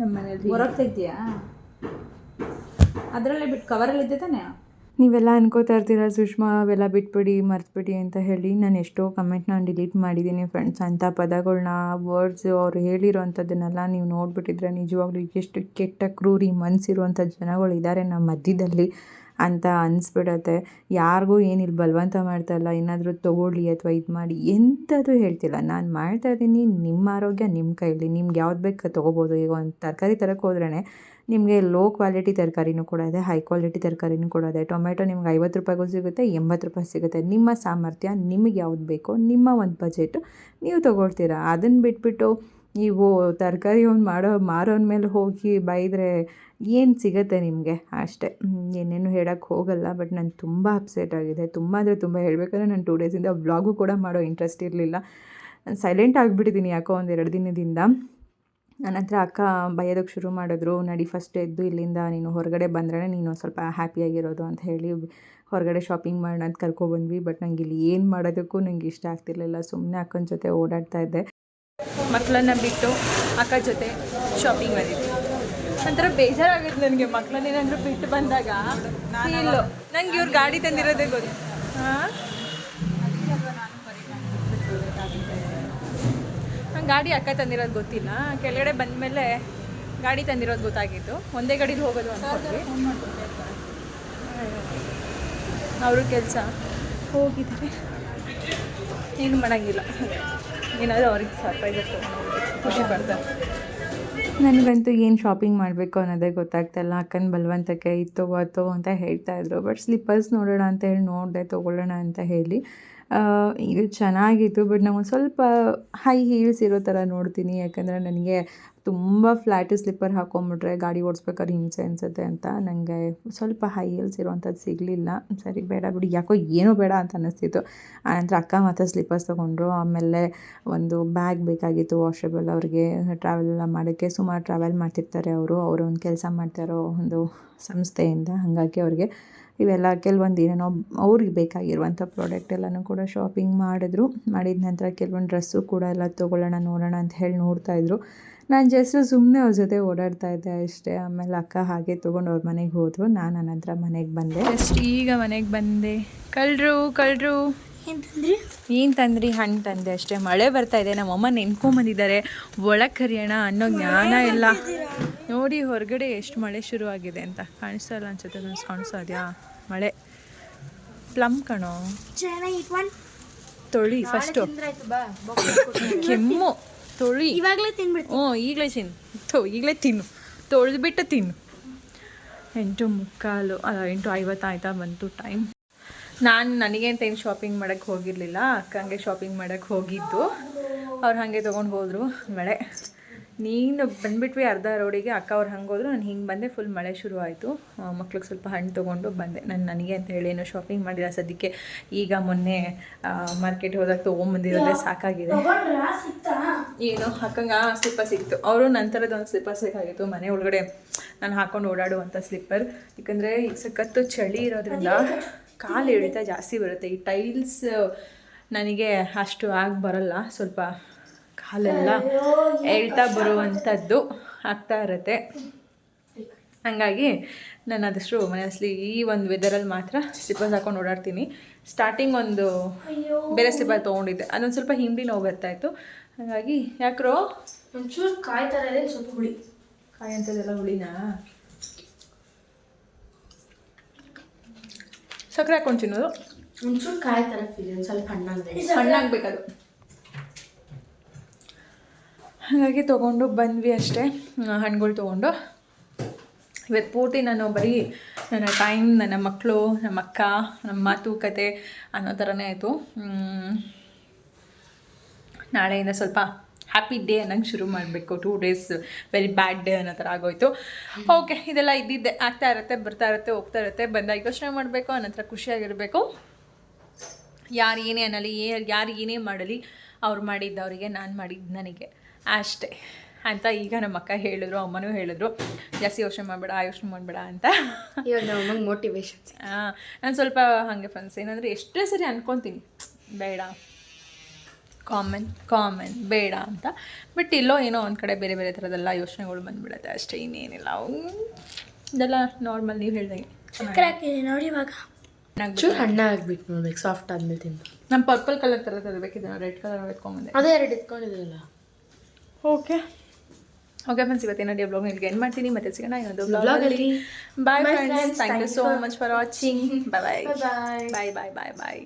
ನಮ್ಮ ಮನೇಲಿ ಅದರಲ್ಲೇ ಬಿಟ್ಟು ಕವರಲ್ಲಿ ಇದ್ದೆ ತಾನೆ? ನೀವೆಲ್ಲ ಅನ್ಕೋತಾ ಇರ್ತೀರ ಸುಷ್ಮಾ ಅವೆಲ್ಲ ಬಿಟ್ಬಿಡಿ ಮರ್ತ್ಬಿಡಿ ಅಂತ ಹೇಳಿ. ನಾನು ಎಷ್ಟೋ ಕಮೆಂಟ್ ನಾನು ಡಿಲೀಟ್ ಮಾಡಿದ್ದೀನಿ ಫ್ರೆಂಡ್ಸ್ ಅಂಥ ಪದಗಳನ್ನ ವರ್ಡ್ಸ್ ಅವ್ರು ಹೇಳಿರೋವಂಥದ್ದನ್ನೆಲ್ಲ ನೀವು ನೋಡ್ಬಿಟ್ಟಿದ್ರೆ ನಿಜವಾಗ್ಲೂ ಎಷ್ಟು ಕೆಟ್ಟ ಕ್ರೂರಿ ಮನಸ್ಸಿರುವಂಥ ಜನಗಳು ಇದ್ದಾರೆ ನಮ್ಮ ಮಧ್ಯದಲ್ಲಿ. ಅಂತ ಅನಿಸ್ಬಿಡತ್ತೆ. ಯಾರಿಗೂ ಏನಿಲ್ಲ, ಬಲವಂತ ಮಾಡ್ತಾಯಿಲ್ಲ ಏನಾದರೂ ತೊಗೊಳ್ಳಿ ಅಥವಾ ಇದು ಮಾಡಿ ಎಂಥದ್ದು ಹೇಳ್ತಿಲ್ಲ. ನಾನು ಮಾಡ್ತಾ ಇದ್ದೀನಿ ನಿಮ್ಮ ಆರೋಗ್ಯ ನಿಮ್ಮ ಕೈಯಲ್ಲಿ ನಿಮ್ಗೆ ಯಾವ್ದು ಬೇಕು ತೊಗೋಬೋದು. ಈಗ ಒಂದು ತರಕಾರಿ ತರಕ್ಕೆ ಹೋದ್ರೇ ನಿಮಗೆ ಲೋ ಕ್ವಾಲಿಟಿ ತರಕಾರಿನೂ ಕೂಡ ಇದೆ, ಹೈ ಕ್ವಾಲಿಟಿ ತರಕಾರಿನೂ ಕೂಡ ಇದೆ. ಟೊಮೆಟೊ ನಿಮ್ಗೆ ಐವತ್ತು ರೂಪಾಯಿಗೂ ಸಿಗುತ್ತೆ, ಎಂಬತ್ತು ರೂಪಾಯಿ ಸಿಗುತ್ತೆ. ನಿಮ್ಮ ಸಾಮರ್ಥ್ಯ, ನಿಮಗೆ ಯಾವ್ದು ಬೇಕೋ, ನಿಮ್ಮ ಒಂದು ಬಜೆಟು ನೀವು ತೊಗೊಳ್ತೀರಾ. ಅದನ್ನು ಬಿಟ್ಬಿಟ್ಟು ನೀವು ತರಕಾರಿ ಅವ್ನು ಮಾಡೋ, ಮಾರೋನ ಮೇಲೆ ಹೋಗಿ ಬೈದರೆ ಏನು ಸಿಗುತ್ತೆ ನಿಮಗೆ? ಅಷ್ಟೇ. ಏನೇನು ಹೇಳೋಕ್ಕೆ ಹೋಗಲ್ಲ, ಬಟ್ ನಾನು ತುಂಬ ಅಪ್ಸೆಟ್ ಆಗಿದೆ. ತುಂಬ ಅಂದರೆ ತುಂಬ ಹೇಳಬೇಕಂದ್ರೆ ನಾನು ಟೂ ಡೇಸಿಂದ ವ್ಲಾಗು ಕೂಡ ಮಾಡೋ ಇಂಟ್ರೆಸ್ಟ್ ಇರಲಿಲ್ಲ. ಸೈಲೆಂಟ್ ಆಗಿಬಿಟ್ಟಿದ್ದೀನಿ ಯಾಕೋ ಒಂದು ಎರಡು ದಿನದಿಂದ. ನನ್ನ ಹತ್ರ ಅಕ್ಕ ಬೈಯೋದಕ್ಕೆ ಶುರು ಮಾಡಿದ್ರು. ನಡಿ ಫಸ್ಟ್ ಎದ್ದು ಇಲ್ಲಿಂದ ನೀನು ಹೊರಗಡೆ ಬಂದ್ರೆ ನೀನು ಸ್ವಲ್ಪ ಹ್ಯಾಪಿಯಾಗಿರೋದು ಅಂತ ಹೇಳಿ ಹೊರಗಡೆ ಶಾಪಿಂಗ್ ಮಾಡೋಣ ಅಂತ ಕರ್ಕೊಬಂದ್ವಿ ಬಟ್ ನಂಗೆ ಇಲ್ಲಿ ಏನು ಮಾಡೋದಕ್ಕೂ ನಂಗೆ ಇಷ್ಟ ಆಗ್ತಿರ್ಲಿಲ್ಲ. ಸುಮ್ಮನೆ ಅಕ್ಕನ ಜೊತೆ ಓಡಾಡ್ತಾ ಇದ್ದೆ. ಮಕ್ಕಳನ್ನ ಬಿಟ್ಟು ಅಕ್ಕ ಜೊತೆ ಶಾಪಿಂಗ್ ಬಂದಿದ್ವಿ ಒಂಥರ ಬೇಜಾರಾಗುತ್ತೆ ನನಗೆ ಮಕ್ಕಳನ್ನೇನಾದರೂ ಬಿಟ್ಟು ಬಂದಾಗ. ಇಲ್ಲ ನಂಗೆ ಇವ್ರು ಗಾಡಿ ತಂದಿರೋದೇ ಗೊತ್ತು. ಹಾಂ? ನಂಗೆ ಗಾಡಿ ಅಕ್ಕ ತಂದಿರೋದು ಗೊತ್ತಿಲ್ಲ. ಕೆಳಗಡೆ ಬಂದಮೇಲೆ ಗಾಡಿ ತಂದಿರೋದು ಗೊತ್ತಾಗಿತ್ತು. ಒಂದೇ ಗಾಡಿಲಿ ಹೋಗೋದು ಅಂತ ಅವರು ಕೆಲಸ ಹೋಗಿದ್ದಾರೆ. ಏನು ಮಾಡೋಂಗಿಲ್ಲ. ಏನಾದರೂ ಅವ್ರಿಗೆ ಸರ್ಪ್ರೈಸ್ ಖುಷಿ ಪಡ್ತಾರೆ. ನನಗಂತೂ ಏನು ಶಾಪಿಂಗ್ ಮಾಡಬೇಕು ಅನ್ನೋದೇ ಗೊತ್ತಾಗ್ತಾಯಿಲ್ಲ ಅಕ್ಕನ ಬಲವಂತಕ್ಕೆ ಇತ್ತು ತಗೋ ಅಂತ ಹೇಳ್ತಾ ಇದ್ರು. ಬಟ್ ಸ್ಲಿಪ್ಪರ್ಸ್ ನೋಡೋಣ ಅಂತ ಹೇಳಿ ನೋಡಿದೆ, ತೊಗೊಳ್ಳೋಣ ಅಂತ ಹೇಳಿ. ಇದು ಚೆನ್ನಾಗಿತ್ತು. ಬಟ್ ನಾವು ಸ್ವಲ್ಪ ಹೈ ಹೀಲ್ಸ್ ಇರೋ ಥರ ನೋಡ್ತೀನಿ. ಯಾಕಂದರೆ ನನಗೆ ತುಂಬ ಫ್ಲ್ಯಾಟ್ ಸ್ಲಿಪ್ಪರ್ ಹಾಕೊಂಬಿಟ್ರೆ ಗಾಡಿ ಓಡಿಸ್ಬೇಕಾದ್ರೆ ಹಿಂಸೆ ಅನಿಸುತ್ತೆ ಅಂತ ನನಗೆ ಸ್ವಲ್ಪ ಹೈ ಹೀಲ್ಸ್ ಇರುವಂಥದ್ದು ಸಿಗಲಿಲ್ಲ. ಸರಿ, ಬೇಡ ಬಿಡಿ, ಯಾಕೋ ಏನೂ ಬೇಡ ಅಂತ ಅನ್ನಿಸ್ತಿತ್ತು ಆನಂತರ ಅಕ್ಕ ಮತ್ತು ಸ್ಲಿಪ್ಪರ್ಸ್ ತೊಗೊಂಡ್ರು. ಆಮೇಲೆ ಒಂದು ಬ್ಯಾಗ್ ಬೇಕಾಗಿತ್ತು ವಾಷೇಬಲ್ ಅವ್ರಿಗೆ ಟ್ರಾವೆಲ್ ಎಲ್ಲ ಮಾಡೋಕ್ಕೆ ಸುಮಾರು ಟ್ರಾವೆಲ್ ಮಾಡ್ತಿರ್ತಾರೆ ಅವರು. ಅವರು ಒಂದು ಕೆಲಸ ಮಾಡ್ತಾರೋ ಒಂದು ಸಂಸ್ಥೆಯಿಂದ, ಹಾಗಾಗಿ ಅವ್ರಿಗೆ ಇವೆಲ್ಲ ಕೆಲವೊಂದು ಏನೇನೋ ಅವ್ರಿಗೆ ಬೇಕಾಗಿರುವಂಥ ಪ್ರಾಡಕ್ಟ್ ಎಲ್ಲನೂ ಕೂಡ ಶಾಪಿಂಗ್ ಮಾಡಿದ್ರು. ಮಾಡಿದ ನಂತರ ಕೆಲವೊಂದು ಡ್ರೆಸ್ಸು ಕೂಡ ಎಲ್ಲ ತೊಗೊಳ್ಳೋಣ, ನೋಡೋಣ ಅಂತ ಹೇಳಿ ನೋಡ್ತಾಯಿದ್ರು ನಾನು ಜಸ್ಟ್ ಸುಮ್ಮನೆ ಅವ್ರ ಜೊತೆ ಓಡಾಡ್ತಾ ಇದ್ದೆ ಅಷ್ಟೇ. ಆಮೇಲೆ ಅಕ್ಕ ಹಾಗೆ ತೊಗೊಂಡು ಅವ್ರ ಮನೆಗೆ ಹೋದರು. ನಾನು ಅನಂತರ ಮನೆಗೆ ಬಂದೆ. ಜಸ್ಟ್ ಈಗ ಮನೆಗೆ ಬಂದೆ. ಕಳ್ರು ಕಳ್ರು. ಏನಂತಂದ್ರಿ ಏನು ತಂದ್ರಿ? ಹಣ್ಣು ತಂದೆ ಅಷ್ಟೇ. ಮಳೆ ಬರ್ತಾ ಇದೆ. ನಮ್ಮಮ್ಮ ನೆನ್ಕೊಂಬಂದಿದ್ದಾರೆ ಒಳಗೆ ಕರಿಯೋಣ ಅನ್ನೋ ಜ್ಞಾನ ಇಲ್ಲ. ನೋಡಿ ಹೊರಗಡೆ ಎಷ್ಟು ಮಳೆ ಶುರು ಆಗಿದೆ ಅಂತ. ಕಾಣಿಸ್ತಾ ಇಲ್ಲ ಅನ್ಸುತ್ತೆ ಕಾಣಿಸೋದ್ಯಾ ಮಳೆ. ಪ್ಲಮ್ ಕಣೋ. ತೊಳಿ ಫಸ್ಟು ಕೆಮ್ಮು. ತೊಳಿ. ಇವಾಗಲೇ ತಿನ್ಬಿಡ್ತೀನಿ. ಹ್ಞೂ ಈಗಲೇ ತಿನ್ನು. ತೊ ಈಗಲೇ ತಿನ್ನು. ತೊಳೆದ್ಬಿಟ್ಟು ತಿನ್ನು. ಎಂಟು ಮುಕ್ಕಾಲು ಅಲ್ಲ ಎಂಟು ಐವತ್ತು ಆಯ್ತಾ ಬಂತು ಟೈಮ್ ನಾನು ನನಗೆ ಅಂತ ಏನು ಶಾಪಿಂಗ್ ಮಾಡೋಕ್ಕೆ ಹೋಗಿರಲಿಲ್ಲ. ಅಕ್ಕಂಗೆ ಶಾಪಿಂಗ್ ಮಾಡೋಕ್ಕೆ ಹೋಗಿದ್ದು. ಅವ್ರು ಹಾಗೆ ತೊಗೊಂಡು ಹೋದರು ಮಳೆ. ನೀನು ಬಂದುಬಿಟ್ವಿ ಅರ್ಧ ರೋಡಿಗೆ ಅಕ್ಕ ಅವ್ರು ಹಂಗೆ ಹೋದ್ರು ನಾನು ಹಿಂಗೆ ಬಂದೆ ಫುಲ್ ಮಳೆ ಶುರು ಆಯಿತು ಮಕ್ಳಿಗೆ ಸ್ವಲ್ಪ ಹಣ್ಣು ತೊಗೊಂಡು ಬಂದೆ. ನಾನು ನನಗೆ ಅಂತ ಹೇಳಿ ಏನೋ ಶಾಪಿಂಗ್ ಮಾಡಿಲ್ಲ ಸದ್ಯಕ್ಕೆ. ಈಗ ಮೊನ್ನೆ ಮಾರ್ಕೆಟ್ ಹೋದಾಗ ತೊಗೊಂಬಂದಿರೋದೇ ಸಾಕಾಗಿದೆ. ಏನು ಹಾಕಂಗೆ ಸ್ಲಿಪ್ಪರ್ ಸಿಕ್ತು. ಅವರು ನಂತರದ ಒಂದು ಸ್ಲಿಪ್ಪರ್ ಸಿಕ್ಕಾಗಿತ್ತು ಮನೆ ಒಳಗಡೆ ನಾನು ಹಾಕೊಂಡು ಓಡಾಡುವಂಥ ಸ್ಲಿಪ್ಪರ್ ಯಾಕಂದರೆ ಈಗ ಸಖತ್ತು ಚಳಿ ಇರೋದ್ರಿಂದ ಕಾಲು ಎಳಿತಾ ಜಾಸ್ತಿ ಬರುತ್ತೆ. ಈ ಟೈಲ್ಸ್ ನನಗೆ ಅಷ್ಟು ಆಗಿ ಬರಲ್ಲ. ಸ್ವಲ್ಪ ಕಾಲೆಲ್ಲ ಹೇಳ್ತಾ ಬರುವಂಥದ್ದು ಆಗ್ತಾ ಇರುತ್ತೆ. ಹಾಗಾಗಿ ನಾನು ಆದಷ್ಟು ಮನೆಯಲ್ಲಿ ಈ ಒಂದು ವೆದರಲ್ಲಿ ಮಾತ್ರ ಸ್ಲಿಪ್ಪರ್ಸ್ ಹಾಕೊಂಡು ಓಡಾಡ್ತೀನಿ. ಸ್ಟಾರ್ಟಿಂಗ್ ಒಂದು ಬೇರೆ ಸ್ಲಿಪ್ಪರ್ ತೊಗೊಂಡಿದ್ದೆ. ಅದೊಂದು ಸ್ವಲ್ಪ ಹಿಂಡಿ ನೋವು ಬರ್ತಾಯಿತ್ತು ಹಾಗಾಗಿ ಯಾಕ್ರೋ ಒಂಚೂರು ಕಾಯಿ ಥರ ಇದೆ ಸ್ವಲ್ಪ ಹುಳಿ. ಕಾಯಿ ಅಂಥದ್ದೆಲ್ಲ ಹುಳಿನಾ? ಸಕ್ಕರೆ ಹಾಕೊಂಡು ತಿನ್ನೋದು. ಒಂಚೂರು ಕಾಯಿ ಥರ ಫೀಲ್ ಒಂದು ಸ್ವಲ್ಪ ಹಣ್ಣಾಗಿದೆ ಹಣ್ಣಾಗಬೇಕದು. ಹಾಗಾಗಿ ತೊಗೊಂಡು ಬಂದ್ವಿ ಅಷ್ಟೇ ಹಣ್ಣುಗಳು ತೊಗೊಂಡು. ಇವತ್ತು ಪೂರ್ತಿ ನಾನು ಬರೀ ನನ್ನ ಟೈಮ್ ನನ್ನ ಮಕ್ಕಳು ನಮ್ಮ ಅಕ್ಕ, ನಮ್ಮ ಮಾತುಕತೆ ಅನ್ನೋ ಥರನೇ ಆಯಿತು. ನಾಳೆಯಿಂದ ಸ್ವಲ್ಪ ಹ್ಯಾಪಿ ಡೇ ಅನ್ನೋಂಗೆ ಶುರು ಮಾಡಬೇಕು. Two days very bad day ಅನ್ನೋ ಥರ ಆಗೋಯ್ತು. ಓಕೆ ಇದೆಲ್ಲ ಇದ್ದಿದ್ದೆ. ಆಗ್ತಾ ಇರುತ್ತೆ, ಬರ್ತಾ ಇರುತ್ತೆ, ಹೋಗ್ತಾ ಇರುತ್ತೆ. ಬಂದಾಗ ಯೋಚನೆ ಮಾಡಬೇಕು ಅನ್ನೋ ಥರ ಖುಷಿಯಾಗಿರಬೇಕು. ಯಾರು ಏನೇ ಅನ್ನಲಿ ಯಾರು ಏನೇ ಮಾಡಲಿ, ಅವ್ರು ಮಾಡಿದ್ದು ಅವರಿಗೆ ನಾನು ಮಾಡಿದ್ದು ನನಗೆ. ಅಷ್ಟೇ. ಅಂತ ಈಗ ನಮ್ಮ ಅಕ್ಕ ಹೇಳಿದ್ರು ಅಮ್ಮನೂ ಹೇಳಿದ್ರು. ಜಾಸ್ತಿ ಯೋಚನೆ ಮಾಡಬೇಡ ಆ ಯೋಚನೆ ಮಾಡಬೇಡ ಅಂತ. ಇವಾಗ ನಮ್ಮ ಅಮ್ಮಂಗೆ ಹಾಂ ನಾನು ಸ್ವಲ್ಪ ಹಾಗೆ ಫ್ರೆಂಡ್ಸ್ ಏನಂದರೆ ಎಷ್ಟೇ ಸರಿ ಅನ್ಕೊತೀನಿ. ಬೇಡ. ಕಾಮನ್ ಕಾಮನ್ ಬೇಡ ಅಂತ. ಬಟ್ ಇಲ್ಲೋ ಏನೋ ಒಂದು ಕಡೆ ಬೇರೆ ಬೇರೆ ಥರದೆಲ್ಲ ಯೋಚನೆಗಳು ಬಂದ್ಬಿಡುತ್ತೆ. ಅಷ್ಟೇ ಇನ್ನೇನಿಲ್ಲ. ಅವು ಇದೆಲ್ಲ ನಾರ್ಮಲ್ ನೀವು ಹೇಳ್ದಂಗೆ. ನೋಡಿ ಇವಾಗ. ಚೂರು ಹಣ್ಣಾಗ್ಬಿಟ್ಟು ನೋಡ್ಬೇಕು ಸಾಫ್ಟ್ ಆದ್ಮೇಲೆ ತಿಂದು. ನಮ್ಮ ಪರ್ಪಲ್ ಕಲರ್ ಥರ ತರಬೇಕಿದೆ ರೆಡ್ ಕಲರ್ ಎತ್ಕೊಂಬಂದೆ ಅದೇ ಎರಡು ಇಟ್ಕೊಂಡಿದ್ರಲ್ಲ ಓಕೆ ಓಕೆ ಫ್ರೆಂಡ್ಸ್ ಇವತ್ತಿನ ಡೇ ಬ್ಲಾಗ್ ನಿಮಗೆ ಏನು ಮಾಡ್ತೀನಿ. ಮತ್ತೆ ಸಿಗೋಣ ಇನ್ನೊಂದು ಬ್ಲಾಗಲ್ಲಿ. Bye friends thank you so much for watching bye bye. Bye bye bye bye